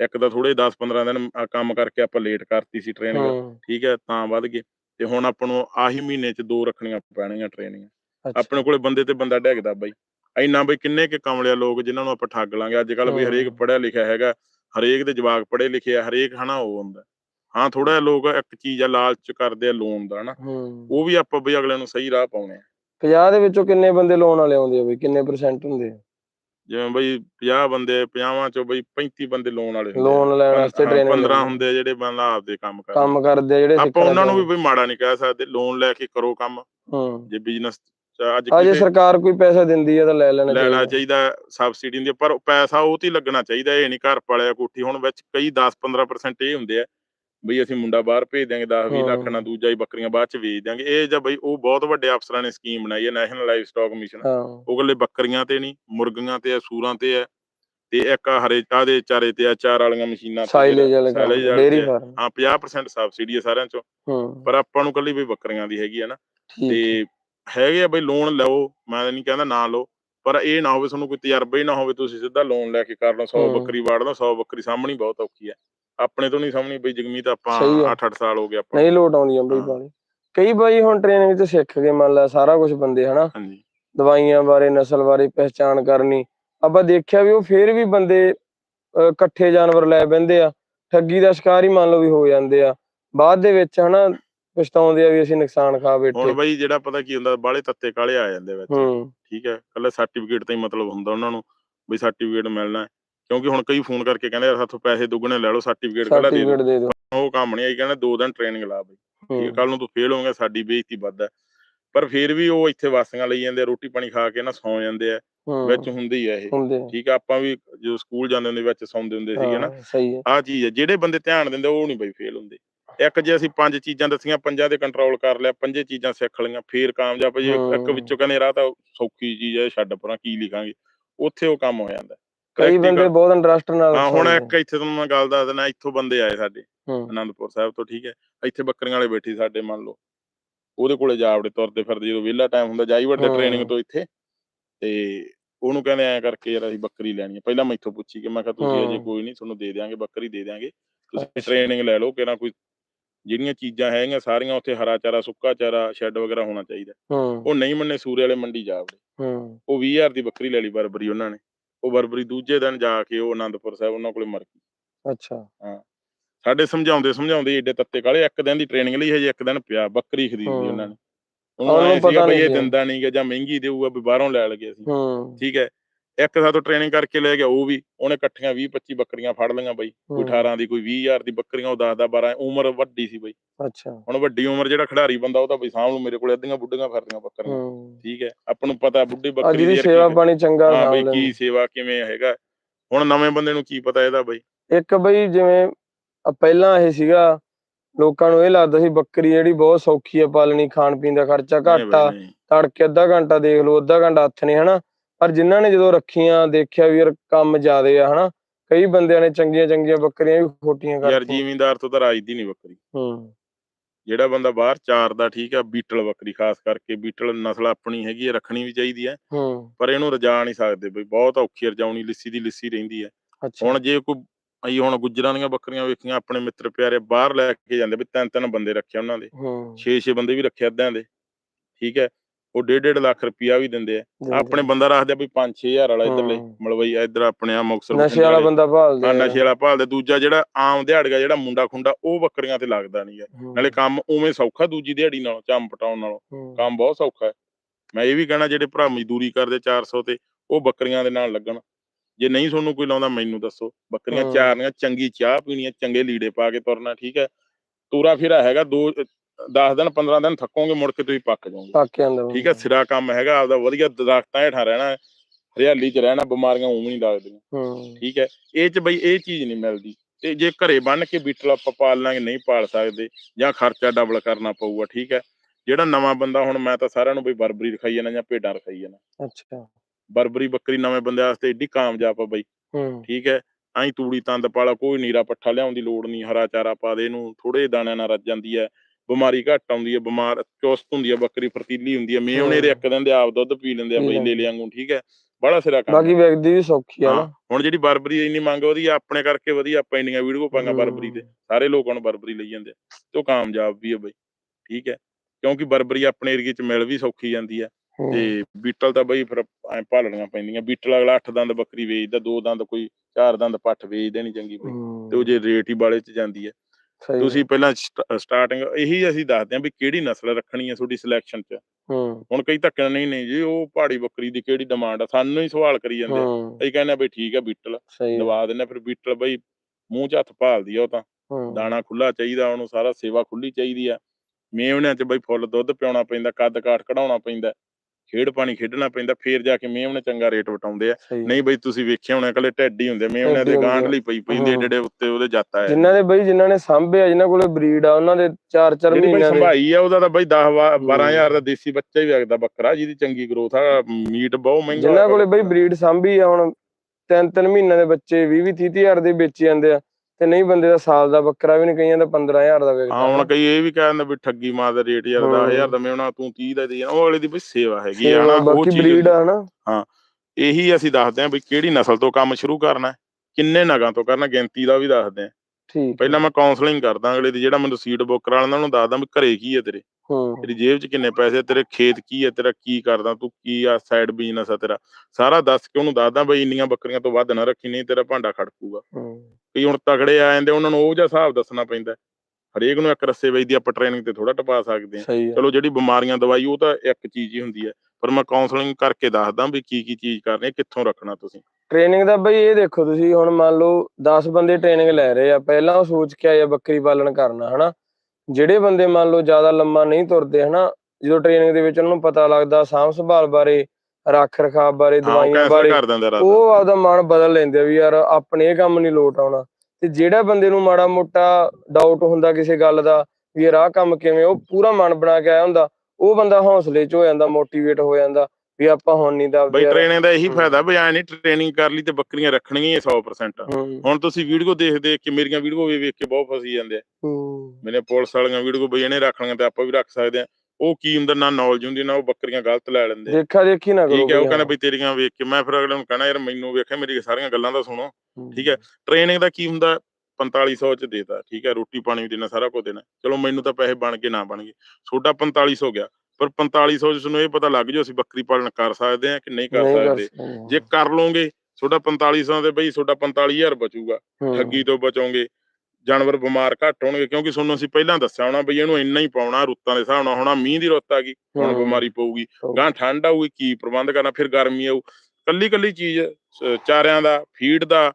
ਇੱਕ ਤਾਂ ਥੋੜੇ 10 15 ਦਿਨ ਕੰਮ ਕਰਕੇ ਆਪਾਂ ਲੇਟ ਕਰਤੀ ਸੀ ਟ੍ਰੇਨਿੰਗ ਠੀਕ ਹੈ? ਤਾਂ ਵੱਧ ਗਏ। ਤੇ ਹੁਣ ਆਪਾਂ ਨੂੰ ਆਹੀ ਮਹੀਨੇ 'ਚ ਦੋ ਰੱਖਣੀਆਂ ਪੈਣਗੀਆਂ ਟ੍ਰੇਨਿੰਗਾਂ ਆਪਣੇ ਕੋਲੇ ਬੰਦੇ ਤੇ ਬੰਦਾ ਡੈਗਦਾ ਬਾਈ। ਇੰਨਾ ਬਈ ਕਿੰਨੇ ਕੇ ਕਮਲਿਆ ਲੋਕ ਜਿਨ੍ਹਾਂ ਨੂੰ ਆਪਾਂ ਠੱਗ ਲਾਂਗੇ। ਅੱਜ ਕੱਲ ਹਾਂ। ਹਰੇਕ ਪੜਿਆ ਲਿਖਿਆ ਹੈਗਾ ਹਰੇਕ ਦੇ ਜਵਾਕ ਪੜੇ ਲਿਖੇ ਆ ਹਰੇਕ ਹਨਾ ਉਹ ਹੁੰਦਾ। ਹਾਂ ਥੋੜਾ ਜਿਹਾ ਲੋਕ ਇੱਕ ਚੀਜ਼ ਆ ਲਾਲਚ ਕਰਦੇ ਆ ਲੋਨ ਦਾ ਹਨਾ। ਉਹ ਵੀ ਆਪਾਂ ਬਈ ਅਗਲੇ ਨੂੰ ਸਹੀ ਰਾਹ ਪਾਉਣੇ ਆ। 50 ਦੇ ਵਿੱਚੋਂ ਕਿੰਨੇ ਬੰਦੇ ਲੋਨ ਵਾਲੇ ਆਉਂਦੇ ਆ ਬਈ? ਕਿੰਨੇ ਪਰਸੈਂਟ ਹੁੰਦੇ ਆ? ਜਿਵੇਂ ਬਈ 50 ਬੰਦੇ 50ਵਾਂ ਚੋਂ ਬਈ 35 ਬੰਦੇ ਲੋਨ ਵਾਲੇ। ਲੋਨ ਲੈਣ ਵਾਸਤੇ ਟ੍ਰੇਨਿੰਗ 15 ਹੁੰਦੇ ਆ ਜਿਹੜੇ ਬੰਦਾ ਆਪਦੇ ਕੰਮ ਕਰਦੇ। ਕੰਮ ਕਰਦੇ ਆ ਜਿਹੜੇ ਆਪਾਂ ਉਹਨਾਂ ਨੂੰ ਵੀ ਚਾਹੁੰਦੇ। ਬਈ ਮਾੜਾ ਨਹੀਂ ਕਹਿ ਸਕਦੇ ਲੋਨ ਲੈ ਕੇ ਕਰੋ ਕੰਮ। ਹੂੰ। ਜੇ ਬਿਜ਼ਨਸ ਅੱਜ ਆ ਜੇ ਕਿਤੇ ਸਰਕਾਰ ਕੋਈ ਪੈਸਾ ਦਿੰਦੀ ਆ ਤਾਂ ਲੈ ਲੈਣਾ ਲੈਣਾ ਚਾਹੀਦਾ ਚਾਹੀਦਾ ਸਬਸਿਡੀ ਦੀ ਪਰ ਪੈਸਾ ਉਹ ਤੇ ਲੱਗਣਾ ਚਾਹੀਦਾ ਇਹ ਨਹੀਂ ਘਰ ਪਾਲਿਆ ਕੋਠੀ। ਹੁਣ ਵਿੱਚ ਕਈ 10-15% ਇਹ ਹੁੰਦੇ ਆ ਬਈ ਅਸੀਂ ਮੁੰਡਾ ਬਾਹਰ ਭੇਜ ਦਿਆਂਗੇ 10-20 ਲੱਖ ਹਾਂ। ਨਾਲ ਦੂਜਾ ਹੀ ਬੱਕਰੀਆਂ ਬਾਅਦ ਚ ਵੇਚ ਦਿਆਂਗੇ। ਇਹ ਜਾਂ ਬਈ ਉਹ ਬਹੁਤ ਵੱਡੇ ਅਫਸਰਾਂ ਨੇ ਸਕੀਮ ਬਣਾਈ ਹੈ ਨੈਸ਼ਨਲ ਲਾਈਵ ਸਟਾਕ ਮਿਸ਼ਨ ਹਾਂ। ਉਹ ਗੱਲੇ ਬੱਕਰੀਆਂ ਤੇ ਨਹੀਂ ਮੁਰਗੀਆਂ ਤੇ ਆ ਸੂਰਾਂ ਤੇ ਆ ਤੇ ਇੱਕ ਹਰੇ ਚਾਹ ਦੇ ਚਾਰੇ ਤੇ ਆ ਚਾਰ ਵਾਲੀਆਂ ਮਸ਼ੀਨਾਂ ਸਾਈਲੇਜ ਡੇਰੀ। ਫਾਰਮ। ਹਾਂ 50% ਸਬਸਿਡੀ ਹੈ ਸਾਰਿਆਂ ਚੋਂ। ਹੂੰ। ਪਰ ਆਪਾਂ ਨੂੰ ਕੱਲੀ ਵੀ ਬੱਕਰੀਆਂ ਦੀ ਹੈਗੀ ਆ ਨਾ। ਹੈ। ਤੇ ਹੈਗੇ ਆ ਬਈ ਲੋਨ ਲਓ ਮੈਂ ਨਹੀਂ ਕਹਿੰਦਾ ਨਾ ਲਓ। ਪਰ ਇਹ ਨਾ ਹੋਵੇ ਤੁਹਾਨੂੰ ਕੋਈ ਤਜਰਬਾ ਹੀ ਨਾ ਹੋਵੇ ਤੁਸੀਂ ਸਿੱਧਾ ਲੋਨ ਲੈ ਕੇ ਕਰ ਲਓ। 100 ਹਮ। ਬੱਕਰੀ ਵਾੜ ਲਓ 100 ਬੱਕਰੀ ਸਾਹਮਣੀ ਬਹੁਤ ਔਖੀ ਹੈ। ਆਪਣੇ ਤੋਂ ਨਹੀਂ ਸਮਝਣੀ ਬਈ ਜਗਮੀਤ ਆਪਾਂ ਸਹੀ ਆ। 8-8 ਸਾਲ ਹੋ ਗਏ ਆਪਾਂ ਨਹੀਂ ਲੋਟ ਆਉਂਦੀਆਂ ਬਈ। ਬਾਲੀ ਕਈ ਬਾਈ ਹੁਣ ਟ੍ਰੇਨਿੰਗ ਤੇ ਸਿੱਖ ਗਏ ਮੰਨ ਲਾ ਸਾਰਾ ਕੁਝ ਬੰਦੇ ਹਨਾ? ਹਾਂਜੀ। ਦਵਾਈਆਂ ਬਾਰੇ ਨਸਲ ਬਾਰੇ ਪਹਿਚਾਣ ਕਰਨੀ। ਆਪਾਂ ਦੇਖਿਆ ਵੀ ਉਹ ਫੇਰ ਵੀ ਬੰਦੇ ਇਕੱਠੇ ਜਾਨਵਰ ਲੈ ਬਹਿੰਦੇ ਆ। ਠੱਗੀ ਦਾ ਸ਼ਿਕਾਰ ਹੀ ਮੰਨ ਲਓ ਵੀ ਹੋ ਜਾਂਦੇ ਆ। ਬਾਅਦ ਦੇ ਵਿੱਚ ਹਨਾ ਪਛਤਾਉਂਦੇ ਆ ਵੀ ਅਸੀਂ ਨੁਕਸਾਨ ਖਾ ਹੁਣ ਬੈਠੇ ਬਈ ਜਿਹੜਾ ਪਤਾ ਕੀ ਹੁੰਦਾ ਬਾਲੇ ਤੱਤੇ ਕਾਲੇ ਆ ਜਾਂਦੇ ਵਿੱਚ। ਠੀਕ ਹੈ ਕੱਲਾ ਸਰਟੀਫਿਕੇਟ ਤਾਂ ਹੀ ਮਤਲਬ ਹੁੰਦਾ ਉਹਨਾਂ ਨੂੰ ਵੀ ਸਰਟੀਫਿਕੇਟ ਮਿਲਣਾ। ਕਿਉਂਕਿ ਹੁਣ ਕਈ ਫੋਨ ਕਰਕੇ ਕਹਿੰਦੇ ਯਾਰ ਸਾਥੋਂ ਪੈਸੇ ਦੁੱਗਣੇ ਲੈ ਲਓ ਸਰਟੀਫਿਕੇਟ ਕੱਲਾ ਦੇ ਸਰਟੀਫਿਕੇਟ ਦੇ ਦਿਓ। ਉਹ ਕੰਮ ਨਹੀਂ ਆਈ ਕਹਿੰਦੇ ਦੋ ਦਿਨ ਟ੍ਰੇਨਿੰਗ ਲਾ ਬਈ। ਠੀਕ ਕੱਲ ਨੂੰ ਤੂੰ ਫੇਲ ਹੋਵੇਂਗਾ ਸਾਡੀ ਬੇਇੱਜ਼ਤੀ ਵੱਧ ਹੈ। ਪਰ ਫਿਰ ਵੀ ਉਹ ਇੱਥੇ ਵਾਸੀਆਂ ਲਈ ਜਾਂਦੇ ਆ ਰੋਟੀ ਪਾਣੀ ਖਾ ਕੇ ਨਾ ਸੌਂ ਜਾਂਦੇ ਆ। ਵਿੱਚ ਹੁੰਦੀ ਆ ਇਹ। ਆ। ਠੀਕ ਆ ਆਪਾਂ ਵੀ ਜਦੋਂ ਸਕੂਲ ਜਾਂਦੇ ਹੁੰਦੇ ਵਿੱਚ ਸੌਂਦੇ ਹੁੰਦੇ ਸੀਗੇ ਨਾ। ਆਹ ਚੀਜ਼ ਹੈ ਜਿਹੜੇ ਬੰਦੇ ਧਿਆਨ ਦਿੰਦੇ ਉਹ ਨਹੀਂ ਬਈ ਫੇਲ ਹੁੰਦੇ। ਇੱਕ ਜੇ ਅਸੀਂ ਪੰਜ ਚੀਜ਼ਾਂ ਦੱਸੀਆਂ ਪੰਜਾਂ ਦੇ ਕੰਟਰੋਲ ਕਰ ਲਿਆ ਪੰਜੇ ਚੀਜ਼ਾਂ ਸਿੱਖ ਲਈਆਂ ਫੇਰ ਕਾਮਯਾਬ ਜੇ। ਇੱਕ। ਵਿੱਚੋਂ ਕਹਿੰਦੇ ਰਾਹ ਤਾਂ ਸੌਖੀ ਚੀਜ਼ ਹੈ ਛੱਡ ਪਰਾਂ ਕੀ ਲਿਖਾਂਗੇ। ਉੱਥੇ ਉਹ ਕੰਮ ਹੋ ਜਾਂਦਾ। ਕਈ ਬੰਦੇ ਬਹੁਤ ਇੰਟਰਸਟ ਨਾਲ ਹਾਂ ਹੁਣ ਇੱਕ ਇੱਥੇ ਤੁਹਾਨੂੰ ਮੈਂ ਗੱਲ ਦੱਸ ਦਿੰਦਾ ਇੱਥੋਂ ਬੰਦੇ ਆਏ ਸਾਡੇ ਅਨੰਦਪੁਰ ਸਾਹਿਬ ਤੋਂ ਠੀਕ ਹੈ। ਇੱਥੇ ਬੱਕਰੀਆਂ ਵਾਲੇ ਬੈਠੀ ਸਾਡੇ ਮੰਨ ਲਓ। ਉਹਦੇ ਕੋਲੇ ਜਾ ਵੜੇ ਤੁਰਦੇ ਫਿਰਦੇ ਜਦੋਂ ਵਿਹਲਾ ਟਾਈਮ ਹੁੰਦਾ ਜਾਈ ਵੜਦੇ। ਟ੍ਰੇਨਿੰਗ ਤੋਂ ਇੱਥੇ। ਤੇ ਉਹਨੂੰ ਕਹਿੰਦੇ ਐਂ ਕਰਕੇ ਯਾਰ ਅਸੀਂ ਬੱਕਰੀ ਲੈਣੀ ਹੈ ਪਹਿਲਾਂ ਮੈਥੋਂ ਪੁੱਛੀ ਕਿ ਮੈਂ ਕਿਹਾ ਤੁਸੀਂ ਅਜੇ। ਕੋਈ ਨਹੀਂ ਤੁਹਾਨੂੰ ਦੇ ਦਿਆਂਗੇ ਬੱਕਰੀ ਦੇ ਦਿਆਂਗੇ। ਤੁਸੀਂ। ਟ੍ਰੇਨਿੰਗ ਲੈ ਲਓ ਕਿਹੜਾ ਕੋਈ ਜਿਹੜੀਆਂ ਚੀਜ਼ਾਂ ਹੈਗੀਆਂ ਸਾਰੀਆਂ ਉੱਥੇ ਹਰਾ ਚਾਰਾ ਸੁੱਕਾ ਚਾਰਾ ਸ਼ੈੱਡ ਵਗੈਰਾ ਹੋਣਾ ਚਾਹੀਦਾ। ਉਹ ਨਹੀਂ ਮੰਨੇ ਸੂਰੇ ਵਾਲੇ ਮੰਡੀ ਜਾ ਵੜੇ। ਉਹ 20000 ਦੀ ਬੱਕਰੀ ਲੈ ਲਈ ਬਰਬਰੀ ਉਹਨਾਂ ਨੇ। ਉਹ ਬਰਬਰੀ ਦੂਜੇ ਦਿਨ ਜਾ ਕੇ ਉਹ ਆਨੰਦਪੁਰ ਸਾਹਿਬ ਉਹਨਾਂ ਕੋਲੇ ਮਰ ਗਈ। ਅੱਛਾ। ਸਾਡੇ ਸਮਝਾਉਂਦੇ ਸਮਝਾਉਂਦੇ ਏਡੇ ਤੱਤੇ ਕਾਲੇ ਇੱਕ ਦਿਨ ਦੀ ਟ੍ਰੇਨਿੰਗ ਲਈ ਹਜੇ ਇੱਕ ਦਿਨ ਪਿਆ ਬੱਕਰੀ ਖਰੀਦੀ। ਉਹਨਾਂ ਨੇ। ਉਹਨੂੰ ਐਂ ਪਤਾ ਨਹੀਂ ਇਹ ਸੀ। ਦਿੰਦਾ ਨਹੀਂਗਾ ਜਾਂ ਮਹਿੰਗੀ ਦੇਊਗਾ ਵੀ ਬਾਹਰੋਂ ਲੈ ਲਗੇ ਅਸੀਂ। ਹੂੰ। ਠੀਕ ਹੈ। ਇੱਕ ਸਾਤੋਂ ਟ੍ਰੇਨਿੰਗ ਕਰਕੇ ਲੈ ਗਿਆ ਉਹ ਵੀ ਉਹਨੇ ਇਕੱਠੀਆਂ 20 25 ਬੱਕਰੀਆਂ ਫੜ ਲਈਆਂ ਬਈ ਕੋਈ ਹੂੰ, 18 ਦੀ ਕੋਈ 20000 ਦੀ ਬੱਕਰੀਆਂ ਉਹ 10 10 12 ਉਮਰ ਵੱਡੀ ਸੀ ਬਈ। ਅੱਛਾ। ਹੁਣ ਵੱਡੀ ਉਮਰ ਜਿਹੜਾ ਖਿਡਾਰੀ ਬੰਦਾ ਉਹ ਤਾਂ ਬਈ ਸਾਹਮਣੇ ਮੇਰੇ ਕੋਲ ਅੱਧੀਆਂ ਬੁੱਢੀਆਂ ਫਿਰਦੀਆਂ ਬੱਕਰੀਆਂ। ਠੀਕ ਹੈ ਆਪਾਂ ਨੂੰ ਪਤਾ ਬੁੱਢੀ ਬੱਕਰੀ ਦੀ ਸੇਵਾ ਪਾਣੀ ਚੰਗਾ ਹਾਂ ਬਈ ਕੀ। ਸੇਵਾ ਕਿਵੇਂ ਹੈਗਾ। ਹੁਣ ਨਵੇਂ ਬੰਦੇ ਨੂੰ ਕੀ ਪਤਾ ਇਹਦਾ ਬਈ। ਇੱਕ ਬਈ ਜਿਵੇਂ ਪਹਿਲਾਂ ਇਹ ਸੀਗਾ ਲੋਕਾਂ ਨੂੰ ਇਹ ਲੱਗਦਾ ਸੀ ਬੱਕਰੀ ਜਿਹੜੀ ਬਹੁਤ ਸੌਖੀ ਆ ਪਾਲਣੀ ਖਾਣ ਪੀਣ ਦਾ ਖਰਚਾ ਘੱਟ ਆ। ਤੜਕੇ ਅੱਧਾ ਘੰਟਾ ਦੇਖ ਲਓ ਅੱਧਾ ਘੰਟਾ ਹੱਥ ਨੇ ਹਨਾ। ਪਰ ਜਿਨ੍ਹਾਂ ਨੇ ਜਦੋਂ ਰੱਖੀਆਂ ਦੇਖਿਆ ਵੀ ਯਾਰ ਕੰਮ ਜ਼ਿਆਦੇ ਆ ਹਨਾ ਕਈ ਬੰਦਿਆਂ ਨੇ ਚੰਗੀਆਂ ਚੰਗੀਆਂ ਬੱਕਰੀਆਂ ਵੀ ਖੋਟੀਆਂ ਯਾਰ ਕਰਤੀਆਂ। ਜ਼ਿਮੀਂਦਾਰ ਤੋਂ ਤਾਂ ਰਾਜਦੀ ਨਹੀਂ ਬੱਕਰੀ। ਹੂੰ। ਜਿਹੜਾ ਬੰਦਾ ਬਾਹਰ ਚਾਰਦਾ ਠੀਕ ਆ ਬੀਟਲ ਬੱਕਰੀ ਖਾਸ ਕਰਕੇ ਬੀਟਲ ਨਸਲ ਆਪਣੀ ਹੈਗੀ ਆ ਰੱਖਣੀ ਵੀ ਚਾਹੀਦੀ ਹੈ ਹੂੰ। ਪਰ ਇਹਨੂੰ ਰਜਾ ਨਹੀਂ ਸਕਦੇ ਬਈ ਬਹੁਤ ਔਖੀ ਰਜਾਉਣੀ ਲਿੱਸੀ ਦੀ ਲਿੱਸੀ ਰਹਿੰਦੀ ਹੈ ਹੁਣ ਜੇ ਕੋਈ ਅਸੀਂ ਹੁਣ ਗੁੱਜਰਾਂ ਦੀਆਂ ਬੱਕਰੀਆਂ ਵੇਖੀਆਂ ਆਪਣੇ ਮਿੱਤਰ ਪਿਆਰੇ ਬਾਹਰ ਲੈ ਕੇ ਜਾਂਦੇ ਵੀ ਤਿੰਨ ਤਿੰਨ ਬੰਦੇ ਰੱਖੇ ਉਹਨਾਂ ਦੇ। ਹੂੰ। 6-6 ਬੰਦੇ ਵੀ ਰੱਖੇ ਅੱਧਿਆਂ ਦੇ ਠੀਕ ਹੈ ਉਹ 1.5 ਲੱਖ ਰੁਪਿਆ ਵੀ ਦਿੰਦੇ ਆ। ਆਪਣੇ ਬੰਦਾ ਰੱਖਦੇ ਆ ਵੀ 5-6000 ਵਾਲਾ ਇਧਰਲੇ। ਮਲਵਈ ਇਧਰ ਆਪਣੇ ਆ ਮੁਕਤਸਰ ਨਸ਼ੇ ਵਾਲਾ। ਬੰਦਾ ਭਾਲਦੇ ਆ। ਨਸ਼ੇ ਵਾਲਾ ਭਾਲਦੇ ਦੂਜਾ ਜਿਹੜਾ ਆਮ ਦਿਹਾੜੀਆ ਜਿਹੜਾ ਮੁੰਡਾ ਖੁੰਡਾ ਉਹ ਬੱਕਰੀਆਂ ਤੇ ਲੱਗਦਾ ਨਹੀਂ ਹੈ ਨਾਲੇ ਕੰਮ ਉਵੇਂ ਸੌਖਾ ਦੂਜੀ ਦਿਹਾੜੀ ਨਾਲੋਂ ਚੰਮ ਪਟਾਉਣ ਨਾਲੋਂ ਕੰਮ ਬਹੁਤ ਸੌਖਾ ਹੈ ਮੈਂ ਇਹ ਵੀ ਕਹਿਣਾ ਜਿਹੜੇ ਭਰਾ ਮਜ਼ਦੂਰੀ ਕਰਦੇ 400 ਤੇ ਉਹ ਬੱਕਰੀਆਂ ਦੇ ਨਾਲ ਲੱਗਣ ਜੇ ਨਹੀਂ ਤੁਹਾਨੂੰ ਕੋਈ ਲਾਉਂਦਾ ਮੈਨੂੰ ਦੱਸੋ ਬੱਕਰੀਆਂ। ਚਾਰਨੀਆਂ ਚੰਗੀ ਚਾਹ ਪੀਣੀ ਹੈ ਚੰਗੇ ਲੀੜੇ ਪਾ ਕੇ ਤੁਰਨਾ ਠੀਕ ਹੈ ਤੂਰਾ ਫਿਰਾ ਹੈਗਾ ਦੋ 10 ਦਿਨ 15 ਦਿਨ ਥੱਕੋਗੇ ਮੁੜ ਕੇ ਤੁਸੀਂ ਪੱਕ ਜਾਓਗੇ। ਪੱਕ ਜਾਂਦਾ ਠੀਕ ਹੈ ਸਿਰਾ ਕੰਮ ਹੈਗਾ ਆਪਦਾ ਵਧੀਆ ਦਰਖਤਾਂ ਹੇਠਾਂ ਰਹਿਣਾ ਹਰਿਆਲੀ 'ਚ ਰਹਿਣਾ ਬਿਮਾਰੀਆਂ ਉਵੇਂ ਨਹੀਂ ਲੱਗਦੀਆਂ। ਹੂੰ। ਠੀਕ ਹੈ ਇਹ 'ਚ ਬਈ ਇਹ ਚੀਜ਼ ਨਹੀਂ ਮਿਲਦੀ। ਤੇ ਜੇ ਘਰੇ ਬੰਨ ਕੇ ਬੀਟਲ ਆਪਾਂ ਪਾਲ ਲਾਂਗੇ ਨਹੀਂ ਪਾਲ ਸਕਦੇ ਜਾਂ ਖਰਚਾ ਡਬਲ ਕਰਨਾ ਪਊਗਾ ਠੀਕ ਹੈ। ਜਿਹੜਾ ਨਵਾਂ ਬੰਦਾ ਹੁਣ ਮੈਂ ਤਾਂ ਸਾਰਿਆਂ ਨੂੰ ਬਈ ਬਰਬਰੀ ਰਖਾਈ ਜਾਂਦਾ ਜਾਂ ਭੇਡਾਂ ਰਖਾਈ ਜਾਂਦਾ। ਅੱਛਾ। ਬਰਬਰੀ ਬੱਕਰੀ ਨਵੇਂ ਬੰਦੇ ਵਾਸਤੇ ਏਡੀ ਕਾਮਯਾਬ ਆ ਬਈ। ਹੂੰ। ਠੀਕ ਹੈ ਐਂ ਤੂੜੀ ਤੰਦ ਪਾਲਾ ਕੋਈ ਨੀਰਾ ਪੱਠਾ ਲਿਆਉਣ ਦੀ ਲੋੜ ਨਹੀਂ ਹਰਾ ਚਾਰਾ ਪਾ ਦੇ ਇਹਨੂੰ ਥੋੜੇ ਦਾਣਿਆਂ ਨਾਲ ਰੱਜ ਜਾਂਦੀ ਹੈ। ਬਿਮਾਰੀ ਘੱਟ ਆਉਂਦੀ ਹੈ ਬਿਮਾਰ ਚੁਸਤ ਹੁੰਦੀ ਹੈ ਬੱਕਰੀ ਫਰਤੀਲੀ ਹੁੰਦੀ ਹੈ ਮੇਵਣੇ ਦੇ। ਇੱਕ ਦਿਨ ਦੇ ਆਪ ਦੁੱਧ ਪੀ ਲੈਂਦੇ ਆ ਬਈ। ਲੈ ਲਿਆਂਗੂ ਠੀਕ ਹੈ। ਬੜਾ ਸਿਰਾ ਕੰਮ ਬਾਕੀ। ਵਿਅਕਤੀ ਵੀ ਸੌਖੀ ਆ ਨਾ। ਹੁਣ ਜਿਹੜੀ ਬਰਬਰੀ ਦੀ ਇੰਨੀ ਮੰਗ ਉਹਦੀ ਆਪਣੇ ਕਰਕੇ ਵਧੀਆ ਆਪਾਂ ਇੰਨੀਆਂ ਵੀਡੀਓ ਪਾਈਆਂ ਬਰਬਰੀ ਤੇ। ਸਾਰੇ ਲੋਕ ਹੁਣ ਬਰਬਰੀ ਲਈ ਜਾਂਦੇ ਤੇ ਉਹ ਕਾਮਯਾਬ ਵੀ ਹੈ ਬਈ ਠੀਕ ਹੈ। ਕਿਉਂਕਿ ਬਰਬਰੀ ਆਪਣੇ ਏਰੀਏ 'ਚ ਮਿਲ ਵੀ ਸੌਖੀ ਜਾਂਦੀ ਹੈ। ਤੇ ਬੀਟਲ ਤਾਂ ਬਈ ਫਿਰ ਐ ਭਾਲਣੀਆਂ ਪੈਂਦੀਆਂ। ਬੀਟਲ ਅਗਲਾ 8 ਦੰਦ ਬੱਕਰੀ ਵੇਚਦਾ ਦੋ ਦੰਦ ਕੋਈ ਚਾਰ ਦੰਦ ਪੱਠ ਵੇਚ ਦੇਣੀ ਚੰਗੀ ਬਈ ਤੇ ਉਹ ਜੇ ਰੇਟ ਹੀ ਬਾਲੇ 'ਚ ਜਾਂਦੀ ਹੈ ਤੁਸੀਂ ਪਹਿਲਾਂ ਸਟਾਰਟਿੰਗ ਇਹੀ ਅਸੀਂ ਦੱਸਦੇ ਹਾਂ ਵੀ ਕਿਹੜੀ ਨਸਲ ਰੱਖਣੀ ਹੈ ਤੁਹਾਡੀ ਸਿਲੈਕਸ਼ਨ 'ਚ। ਹੁਣ ਕਈ ਧੱਕੇ ਨਹੀਂ ਨਹੀਂ ਜੀ ਉਹ ਪਹਾੜੀ ਬੱਕਰੀ ਦੀ ਕਿਹੜੀ ਡਿਮਾਂਡ ਆ ਸਾਨੂੰ ਹੀ ਸਵਾਲ ਕਰੀ ਜਾਂਦੇ ਆ। ਹੂੰ। ਅਸੀਂ ਕਹਿੰਦੇ ਆ ਬਈ ਠੀਕ ਹੈ ਬੀਟਲ ਆ, ਦਵਾ ਆ, ਫਿਰ ਬੀਟਲ ਬਈ ਮੂੰਹ 'ਚ ਹੱਥ ਭਾਲਦੀ ਆ ਉਹ ਤਾਂ। ਦਾਣਾ ਖੁੱਲਾ ਚਾਹੀਦਾ ਉਹਨੂੰ ਸਾਰਾ ਸੇਵਾ ਖੁੱਲੀ ਚਾਹੀਦੀ ਆ। ਮੇਵਣਿਆਂ 'ਚ ਬਈ ਫੁੱਲ ਦੁੱਧ ਪਿਆਉਣਾ ਪੈਂਦਾ ਕੱਦ ਕਾਠ ਕਢਾਉਣਾ ਪੈਂਦਾ। ਖੇਡ ਪਾਣੀ ਖੇਡਣਾ ਪੈਂਦਾ ਫੇਰ ਜਾ ਕੇ ਮੇਵਣੇ ਚੰਗਾ ਰੇਟ ਵਟਾਉਂਦੇ ਆ। ਨਹੀਂ ਬਈ ਤੁਸੀਂ ਵੇਖਿਆ ਹੋਣਾ ਇਕੱਲੇ ਢਿੱਡ ਹੀ ਹੁੰਦੇ ਢਿੱਡ ਦੇ ਹੀ ਹੁੰਦੇ ਆ। ਗਾਂਢ ਲਈ ਪਈ ਹਾਂ। ਏਡੇ ਏਡੇ ਉੱਤੇ ਉਹਦੇ ਜੱਤ ਆਇਆ ਜਿਨ੍ਹਾਂ ਦੇ ਬਈ ਜਿਨ੍ਹਾਂ ਨੇ ਸਾਂਭੇ ਆ ਜਿਨ੍ਹਾਂ ਕੋਲੇ ਬਰੀਡ ਆ ਉਹਨਾਂ ਦੇ 4-4 ਜਿਹੜੀ ਬਈ ਮਹੀਨਿਆਂ ਦੇ ਸੰਭਾਈ ਆ ਉਹਦਾ ਤਾਂ ਬਈ 10 ਹੂੰ। 12000 ਦਾ ਦੇਸੀ ਬੱਚਾ ਹੀ ਵਿਕਦਾ ਬੱਕਰਾ ਜਿਹਦੀ ਚੰਗੀ ਗਰੋਥ ਆ ਮੀਟ ਬਹੁਤ ਮਹਿੰਗਾ ਜਿਨ੍ਹਾਂ ਕੋਲੇ ਬਈ। ਬਰੀਡ ਸਾਂਭੀ ਆ ਹੁਣ 3-3 ਮਹੀਨਿਆਂ ਦੇ ਬੱਚੇ 20-30 ਹਜ਼ਾਰ ਦੇ ਵੇਚੀ ਜਾਂਦੇ ਆ ਤੇ ਨਹੀਂ ਬੰਦੇ ਦਾ ਸਾਲ ਦਾ ਬੱਕਰਾ ਵੀ ਨਹੀਂ ਕਈਆਂ ਦਾ 15000 ਦਾ ਵਿਕਦਾ ਹਾਂ ਹੁਣ ਕਈ ਇਹ ਵੀ ਕਹਿੰਦੇ ਵੀ ਠੱਗੀ ਮਾਰਦਾ ਰੇਟ ਯਾਰ ਹੂੰ। 10000 ਦਾ ਮੇਵਣਾ ਤੂੰ 30 ਦਾ ਦੇ ਉਹ ਵਾਲੇ ਦੀ ਬਈ ਸੇਵਾ ਹੈਗੀ ਆ ਹਨਾ ਉਹ ਬਾਕੀ ਚੀਜ਼ ਬਰੀਡ ਆ ਹਨਾ। ਇਹੀ ਅਸੀਂ ਦੱਸਦੇ ਆਂ ਵੀ ਕਿਹੜੀ ਨਸਲ ਤੋਂ ਕੰਮ ਸ਼ੁਰੂ ਕਰਨਾ ਹੈ, ਕਿੰਨੇ ਨਗਾਂ ਤੋਂ ਕਰਨਾ ਗਿਣਤੀ ਦਾ ਵੀ ਦੱਸਦੇ ਆਂ ਠੀਕ ਹੈ। ਪਹਿਲਾਂ ਮੈਂ ਕਾਉਂਸਲਿੰਗ ਕਰਦਾ ਅਗਲੇ ਦੀ ਜਿਹੜਾ ਮੈਨੂੰ ਸੀਟ ਬੁੱਕ ਕਰਾ ਲੈਂਦਾ ਉਹਨੂੰ ਦੱਸਦਾ ਵੀ ਘਰੇ ਕੀ ਹੈ ਤੇਰੇ। ਹੂੰ। ਤੇਰੀ ਜੇਬ 'ਚ ਕਿੰਨੇ ਪੈਸੇ ਤੇਰੇ ਖੇਤ ਕੀ ਹੈ ਤੇਰਾ ਕੀ ਕਰਦਾ? ਤੂੰ ਕੀ ਆ? ਸਾਈਡ ਬਿਜ਼ਨਸ ਆ ਤੇਰਾ। ਸਾਰਾ ਦੱਸ ਕੇ ਉਹਨੂੰ ਦੱਸਦਾ ਬਈ ਇੰਨੀਆਂ ਬੱਕਰੀਆਂ ਤੋਂ ਵੱਧ ਨਾ ਰੱਖੀ ਨਹੀਂ ਤੇਰਾ ਭਾਂਡਾ ਖੜਕੂਗਾ। ਹੂੰ। ਕਈ ਹੁਣ ਤਗੜੇ ਆ ਜਾਂਦੇ ਉਹਨਾਂ ਨੂੰ ਉਹ ਜਿਹਾ ਹਿਸਾਬ ਦੱਸਣਾ ਪੈਂਦਾ। ਹਰੇਕ ਨੂੰ ਇੱਕ ਰੱਸੇ ਵੇਚਦੀ ਆਪਾਂ ਟ੍ਰੇਨਿੰਗ ਤੇ ਥੋੜਾ ਟਪਾ ਸਕਦੇ ਆ। ਚਲੋ ਜਿਹੜੀ ਬਿਮਾਰੀਆਂ ਦਵਾਈ ਉਹ ਤਾਂ ਇੱਕ ਚੀਜ਼ ਹੀ ਹੁੰਦੀ ਹੈ ਪਰ ਮੈਂ ਕਾਉਂਸਲਿੰਗ ਕਰਕੇ ਦੱਸਦਾ ਵੀ ਕੀ ਕੀ ਚੀਜ਼ ਕਰਨੀ ਕਿੱਥੋਂ ਰੱਖਣਾ ਤੁਸੀਂ। ਟ੍ਰੇਨਿੰਗ ਦਾ ਬਈ ਇਹ ਦੇਖੋ ਤੁਸੀਂ ਹੁਣ ਮੰਨ ਲਓ 10 ਬੰਦੇ ਟ੍ਰੇਨਿੰਗ ਲੈ ਰਹੇ ਆ ਪਹਿਲਾਂ ਉਹ ਸੋਚ ਕੇ ਆਏ ਆ ਬੱਕਰੀ ਪਾਲਣ ਕਰਨਾ ਹਨਾ? ਜਿਹੜੇ ਬੰਦੇ ਮੰਨ ਲਓ ਜ਼ਿਆਦਾ ਲੰਮਾ ਨਹੀਂ ਤੁਰਦੇ ਹਨਾ ਜਦੋਂ ਟ੍ਰੇਨਿੰਗ ਦੇ ਵਿੱਚ ਉਹਨਾਂ ਨੂੰ ਪਤਾ ਲੱਗਦਾ ਸਾਂਭ ਸੰਭਾਲ ਬਾਰੇ ਰੱਖ ਰਖਾਵ ਬਾਰੇ ਦਵਾਈਆਂ ਬਾਰੇ ਉਹ ਆਪਦਾ ਮਨ ਬਦਲ ਲੈਂਦੇ ਵੀ ਯਾਰ ਆਪਣੇ ਇਹ ਕੰਮ ਨਹੀਂ ਲੋਟ ਆਉਣਾ। ਤੇ ਜਿਹੜਾ ਬੰਦੇ ਨੂੰ ਮਾੜਾ ਮੋਟਾ ਡਾਊਟ ਹੁੰਦਾ ਕਿਸੇ ਗੱਲ ਦਾ ਵੀ ਯਾਰ ਆਹ ਕੰਮ ਕਿਵੇਂ ਉਹ ਪੂਰਾ ਮਨ ਬਣਾ ਕੇ ਆਇਆ ਹੁੰਦਾ ਉਹ ਬੰਦਾ ਹੌਸਲੇ 'ਚ ਹੋ ਜਾਂਦਾ ਮੋਟੀਵੇਟ ਹੋ ਜਾਂਦਾ। ਵੀ ਆਪਾਂ ਹੁਣ ਨਹੀਂ ਦੱਬਦੇ ਬਈ ਟ੍ਰੇਨਿੰਗ ਦਾ ਇਹੀ। ਫਾਇਦਾ ਵੀ ਐ ਨਹੀਂ ਟ੍ਰੇਨਿੰਗ ਕਰ ਲਈ ਤੇ ਬੱਕਰੀਆਂ ਰੱਖਣੀਆਂ ਹੀ 100% ਹੂੰ। ਹੁਣ ਤੁਸੀਂ ਵੀਡੀਓ ਦੇਖ ਦੇਖ ਕੇ ਮੇਰੀਆਂ ਵੀਡੀਓ ਵੀ ਵੇਖ ਕੇ ਬਹੁਤ ਫਸੀ ਜਾਂਦੇ ਆ। ਮੇਰੇ ਪੁਲਿਸ ਵਾਲੀਆਂ ਵੀਡੀਓ ਬਈ ਇਹਨੇ ਰੱਖਣੀਆਂ ਤੇ ਆਪਾਂ ਵੀ ਰੱਖ ਸਕਦੇ ਆ। ਉਹ ਕੀ ਹੁੰਦਾ ਨਾ ਨੌਲੇਜ ਹੁੰਦੀ ਨਾ ਉਹ ਬੱਕਰੀਆਂ ਗਲਤ ਲੈ ਲੈਂਦੇ। ਦੇਖਾ ਦੇਖੀ ਨਾ ਕਰੋ ਠੀਕ ਹੈ ਉਹ ਕਹਿੰਦਾ। ਬਈ ਤੇਰੀਆਂ ਵੇਖ ਕੇ ਮੈਂ ਫਿਰ ਅਗਲੇ ਨੂੰ ਕਹਿਣਾ ਯਾਰ ਮੈਨੂੰ ਵੇਖਿਆ ਮੇਰੀ ਸਾਰੀਆਂ ਗੱਲਾਂ ਦਾ ਸੁਣੋ। ਠੀਕ ਹੈ ਟ੍ਰੇਨਿੰਗ ਦਾ ਕੀ ਹੁੰਦਾ? 4500 ਚ ਦੇਤਾ। ਠੀਕ ਹੈ ਰੋਟੀ ਪਾਣੀ ਵੀ ਦੇਣਾ ਸਾਰਾ ਕੁਝ ਦੇਣਾ। ਚਲੋ ਮੈਨੂੰ ਤਾਂ ਪੈਸੇ ਬਣ ਕੇ ਨਾ ਬਣ ਗਏ। ਤੁਹਾਡਾ 4500 ਗਿਆ। ਪਰ 4500 ਚ ਤੁਹਾਨੂੰ ਇਹ ਪਤਾ ਲੱਗ ਜਾਓ ਅਸੀਂ ਬੱਕਰੀ ਪਾਲਣ ਕਰ ਸਕਦੇ ਆ ਕਿ ਨਹੀਂ ਕਰ ਸਕਦੇ। ਜੇ ਕਰ ਲੋਗੇ ਤੁਹਾਡਾ 4500 ਦੇ ਬਈ ਤੁਹਾਡਾ 45000 ਬਚੂਗਾ। ਠੱਗੀ ਤੋਂ ਬਚੋਗੇ ਜਾਨਵਰ ਬਿਮਾਰ ਘੱਟ ਹੋਣਗੇ ਕਿਉਂਕਿ ਤੁਹਾਨੂੰ ਅਸੀਂ ਪਹਿਲਾਂ ਦੱਸਿਆ ਹੋਣਾ ਬਈ ਇਹਨੂੰ ਇੰਨਾ ਹੀ ਪਾਉਣਾ ਰੁੱਤਾਂ ਦੇ ਹਿਸਾਬ ਨਾਲ ਹੋਣਾ ਮੀਂਹ ਦੀ ਰੁੱਤ ਆ ਗਈ ਹੁਣ। ਬਿਮਾਰੀ ਪਊਗੀ ਪਊ। ਗਾਂ ਠੰਡ ਆਊਗੀ ਕੀ ਪ੍ਰਬੰਧ ਕਰਨਾ ਫਿਰ ਗਰਮੀ ਆਊ ਕੱਲੀ ਕੱਲੀ ਚੀਜ਼ ਚਾਰਿਆਂ ਦਾ ਫੀਡ ਦਾ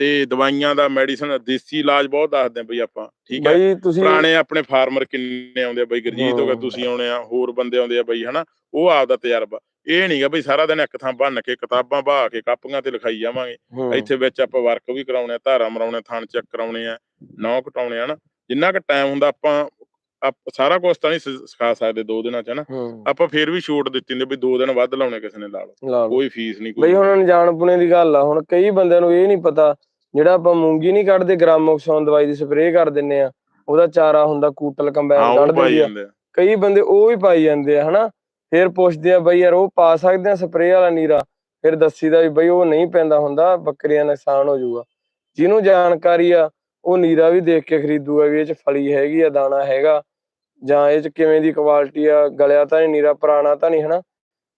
ਤੇ ਦਵਾਈਆਂ ਦਾ ਮੈਡੀਸਨ ਦੇਸੀ ਇਲਾਜ ਬਹੁਤ ਦੱਸਦੇ ਆ ਬਈ ਆਪਾਂ ਠੀਕ ਹੈ? ਬਈ ਤੁਸੀਂ ਪੁਰਾਣੇ ਆਪਣੇ ਫਾਰਮਰ ਕਿੰਨੇ ਆਉਂਦੇ ਆ ਬਈ ਗੁਰਜੀਤ ਹੋ ਗਿਆ ਹੂੰ। ਤੁਸੀਂ ਆਉਣੇ ਆ ਹੋਰ ਬੰਦੇ ਆਉਂਦੇ ਆ ਬਈ ਹਨਾ? ਉਹ ਆਪਦਾ ਤਜਰਬਾ। ਇਹ ਨਹੀਂਗਾ ਬਈ ਸਾਰਾ ਦਿਨ ਇੱਕ ਥਾਂ ਬੰਨ ਕੇ ਕਿਤਾਬਾਂ ਬਹਾ ਕੇ ਕਾਪੀਆਂ ਤੇ ਲਿਖਾਈ ਜਾਵਾਂਗੇ। ਇੱਥੇ ਵਿੱਚ ਆਪਾਂ ਵਰਕ ਵੀ ਕਰਾਉਣੇ ਆ ਧਾਰਾ ਮਰਾਉਣੇ ਥਣ ਚੈੱਕ ਕਰਾਉਣੇ ਆ ਨੌ ਕਟਾਉਣੇ ਆ ਨਾ ਜਿੰਨਾ ਕੁ ਟਾਈਮ ਹੁੰਦਾ ਆਪਾਂ ਆਪ- ਸਾਰਾ ਕੁਝ ਤਾਂ ਨਹੀਂ ਸਿਖਾ ਸਕਦੇ ਦੋ ਦਿਨਾਂ ਚ ਨਾ ਆਪਾਂ ਫੇਰ ਵੀ ਛੂਟ ਦਿੱਤੀ ਹੁੰਦੀ ਵੀ ਦੋ ਦਿਨ ਵੱਧ ਲਾਉਣੇ ਕਿਸੇ ਨੇ ਲਾ ਲਓ। ਕੋਈ ਫੀਸ ਨਹੀਂ ਬਈ ਕੋਈ ਹੁਣ ਅਣਜਾਣ ਪੁਣੇ ਦੀ ਗੱਲ ਆ ਹੁਣ ਕਈ ਬੰਦਿਆਂ ਨੂੰ ਇਹ ਨਹੀਂ ਪਤਾ ਜਿਹੜਾ ਆਪਾਂ ਮੂੰਗੀ ਨਹੀਂ ਕੱਢਦੇ ਗ੍ਰਾਮੋਕਸੋਨ ਦਵਾਈ ਦੀ ਸਪਰੇਅ ਕਰ ਦਿੰਨੇ ਆ ਉਹਦਾ ਚਾਰਾ ਹੁੰਦਾ ਕੂਟਲ ਕੰਬਾਈਨ ਉਹ ਕੱਢ ਪਾਈ ਦਿੰਦੀ ਆ। ਕਈ ਬੰਦੇ ਉਹ ਵੀ ਪਾਈ ਜਾਂਦੇ ਆ ਹਨਾ? ਫਿਰ ਪੁੱਛਦੇ ਆ ਬਈ ਯਾਰ ਉਹ ਪਾ ਸਕਦੇ ਆ ਸਪਰੇਅ ਵਾਲਾ ਨੀਰਾ? ਫਿਰ ਦੱਸੀਦਾ ਵੀ ਬਈ ਉਹ ਨਹੀਂ ਪੈਂਦਾ ਹੁੰਦਾ ਬੱਕਰੀਆਂ ਦਾ ਨੁਕਸਾਨ ਹੋ ਜਾਊਗਾ। ਜਿਹਨੂੰ ਜਾਣਕਾਰੀ ਆ ਉਹ ਨੀਰਾ ਵੀ ਦੇਖ ਕੇ ਖਰੀਦੂਗਾ ਵੀ ਇਹ ਚ ਫਲੀ ਹੈਗੀ ਆ ਦਾਣਾ ਹੈਗਾ ਜਾਂ ਇਹ ਚ ਕਿਵੇਂ ਦੀ ਕੁਆਲਿਟੀ ਆ ਗਲਿਆ ਤਾਂ ਨਹੀਂ ਨੀਰਾ ਪੁਰਾਣਾ ਤਾਂ ਨਹੀਂ ਹਨਾ?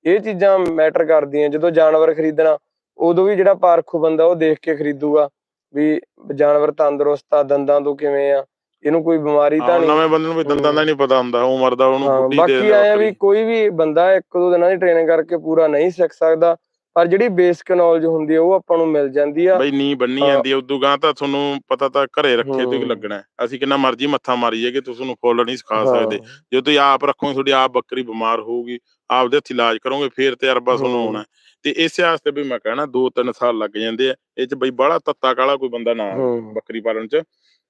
ਇਹ ਚੀਜ਼ਾਂ ਮੈਟਰ ਕਰਦੀਆਂ ਜਦੋਂ ਜਾਨਵਰ ਖਰੀਦਣਾ ਉਦੋਂ ਵੀ ਜਿਹੜਾ ਪਾਰਖੂ ਬੰਦਾ ਉਹ ਦੇਖ ਕੇ ਖਰੀਦੂਗਾ। ਵੀ ਜਾਨਵਰ ਤੰਦਰੁਸਤ ਆ ਦੰਦਾਂ ਤੋਂ ਕਿਵੇਂ ਆ ਇਹਨੂੰ ਕੋਈ ਬਿਮਾਰੀ ਤਾਂ ਨਹੀਂ ਨਵੇਂ ਬੰਦੇ ਨੂੰ ਵੀ ਦੰਦਾਂ ਦਾ ਨਹੀਂ ਪਤਾ ਹੁੰਦਾ ਉਮਰ ਦਾ ਉਹਨੂੰ ਬੁੱਢੀ ਦੇ ਬਾਕੀ ਆਇਆ ਵੀ। ਕੋਈ ਵੀ ਬੰਦਾ ਇੱਕ ਦੋ ਦਿਨਾਂ ਦੀ ਟ੍ਰੇਨਿੰਗ ਕਰਕੇ ਪੂਰਾ ਨਹੀਂ ਸਿੱਖ ਸਕਦਾ ਪਰ ਜਿਹੜੀ ਬੇਸਿਕ ਨੌਲੇਜ ਹੁੰਦੀ ਹੈ ਉਹ ਆਪਾਂ ਨੂੰ ਮਿਲ ਜਾਂਦੀ ਆ। ਬਈ ਨੀ ਬੰਨੀ। ਜਾਂਦੀ ਉਦੋਂ ਗਾਂ ਤਾਂ ਤੁਹਾਨੂੰ ਪਤਾ ਤਾਂ ਘਰੇ ਰੱਖੇ ਤੇ। ਲੱਗਣਾ। ਅਸੀਂ ਕਿੰਨਾ ਮਰਜ਼ੀ ਮੱਥਾ ਮਾਰੀਏ ਕਿ ਤੁਸੀਂ ਨੂੰ ਫੁੱਲ ਨਹੀਂ ਸਿਖਾ ਸਕਦੇ। ਜੇ ਤੁਸੀਂ ਆਪ ਰੱਖੋਗੇ ਤੁਹਾਡੀ ਆਪ ਬੱਕਰੀ ਬਿਮਾਰ ਹੋਊਗੀ ਆਪਦੇ ਹੱਥ ਇਲਾਜ ਕਰੋਗੇ ਫੇਰ ਤਜਰਬਾ ਤੁਹਾਨੂੰ। ਆਉਣਾ। ਤੇ ਇਸੇ ਵਾਸਤੇ ਵੀ ਮੈਂ ਕਹਿਣਾ 2-3 ਸਾਲ ਲੱਗ ਜਾਂਦੇ ਆ। ਇਹ ਚ ਬਈ ਬਾਹਲਾ ਤੱਤਾ ਕਾਲਾ ਕੋਈ ਬੰਦਾ ਨਾ ਬੱਕਰੀ ਪਾਲਣ ਚ।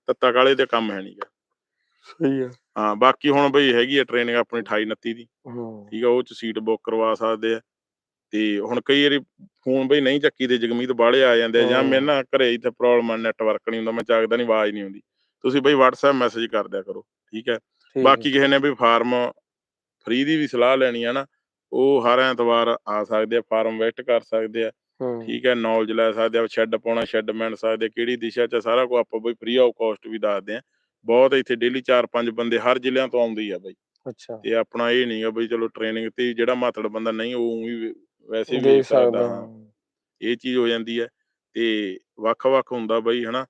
ਤੱਤਾ ਕਾਲੇ ਦੇ ਕੰਮ ਹੈ ਨਹੀਂਗਾ ਸਹੀ ਆ। ਹਾਂ ਬਾਕੀ ਹੁਣ ਬਈ ਹੈਗੀ ਆ ਟ੍ਰੇਨਿੰਗ ਆਪਣੀ 28 29 ਦੀ। ਠੀਕ ਆ ਉਹ ਚ ਸੀਟ ਬੁੱਕ ਕਰਵਾ ਸਕਦੇ ਆ। ਤੇ ਹੁਣ ਕਈ ਵਾਰੀ ਫੋਨ ਬਈ ਨਹੀਂ ਚੱਕੀ ਤੇ ਜਗਮੀਤ ਬਾਹਲੇ ਆ ਜਾਂਦੇ ਜਾਂ। ਮੇਰੇ ਨਾ ਘਰੇ ਇੱਥੇ ਪ੍ਰੋਬਲਮ ਆ ਨੈਟਵਰਕ ਨਹੀਂ ਹੁੰਦਾ ਮੈਂ ਚੱਕਦਾ ਨਹੀਂ ਆਵਾਜ਼ ਨਹੀਂ ਆਉਂਦੀ। ਤੁਸੀਂ ਬਈ WhatsApp ਮੈਸੇਜ ਕਰ ਦਿਆ ਕਰੋ ਠੀਕ ਹੈ। ਬਾਕੀ ਕਿਸੇ ਨੇ ਵੀ ਫਾਰਮ ਫ੍ਰੀ ਦੀ ਵੀ ਸਲਾਹ ਲੈਣੀ ਆ ਨਾ ਉਹ ਹਰ ਐਤਵਾਰ ਆ ਸਕਦੇ ਆ ਫਾਰਮ ਵਿਜ਼ਿਟ ਕਰ ਸਕਦੇ ਆ ਹੂੰ। ਠੀਕ ਹੈ? ਨੌਲੇਜ ਲੈ ਸਕਦੇ ਆ ਸ਼ੈੱਡ ਪਾਉਣਾ ਸ਼ੈੱਡ ਮਿਣ ਸਕਦੇ ਕਿਹੜੀ ਦਿਸ਼ਾ ਚ ਸਾਰਾ ਕੁਝ ਆਪਾਂ ਬਈ ਫ੍ਰੀ ਆਫ ਕਾਸਟ ਵੀ ਦੱਸਦੇ ਆ। ਬਹੁਤ ਇੱਥੇ ਡੇਲੀ 4-5 ਬੰਦੇ ਹਰ ਜ਼ਿਲ੍ਹਿਆਂ ਤੋਂ ਆਉਂਦੇ ਹੀ ਆ ਬਈ। ਅੱਛਾ। ਤੇ ਆਪਣਾ ਇਹ ਨਹੀਂਗਾ ਬਈ ਚਲੋ ਟ੍ਰੇਨਿੰਗ ਤੇ ਜਿਹੜਾ ਮਾਤੜ ਬੰਦਾ ਨਹੀਂ ਉਹ ਵੀ ਵੈਸੇ ਵੀ ਦੇਖ ਸਕਦਾ ਹਾਂ। ਇਹ ਚੀਜ਼ ਹੋ ਜਾਂਦੀ ਹੈ ਤੇ ਵੱਖ-ਵੱਖ ਹੁੰਦਾ ਬਈ ਹਨਾ?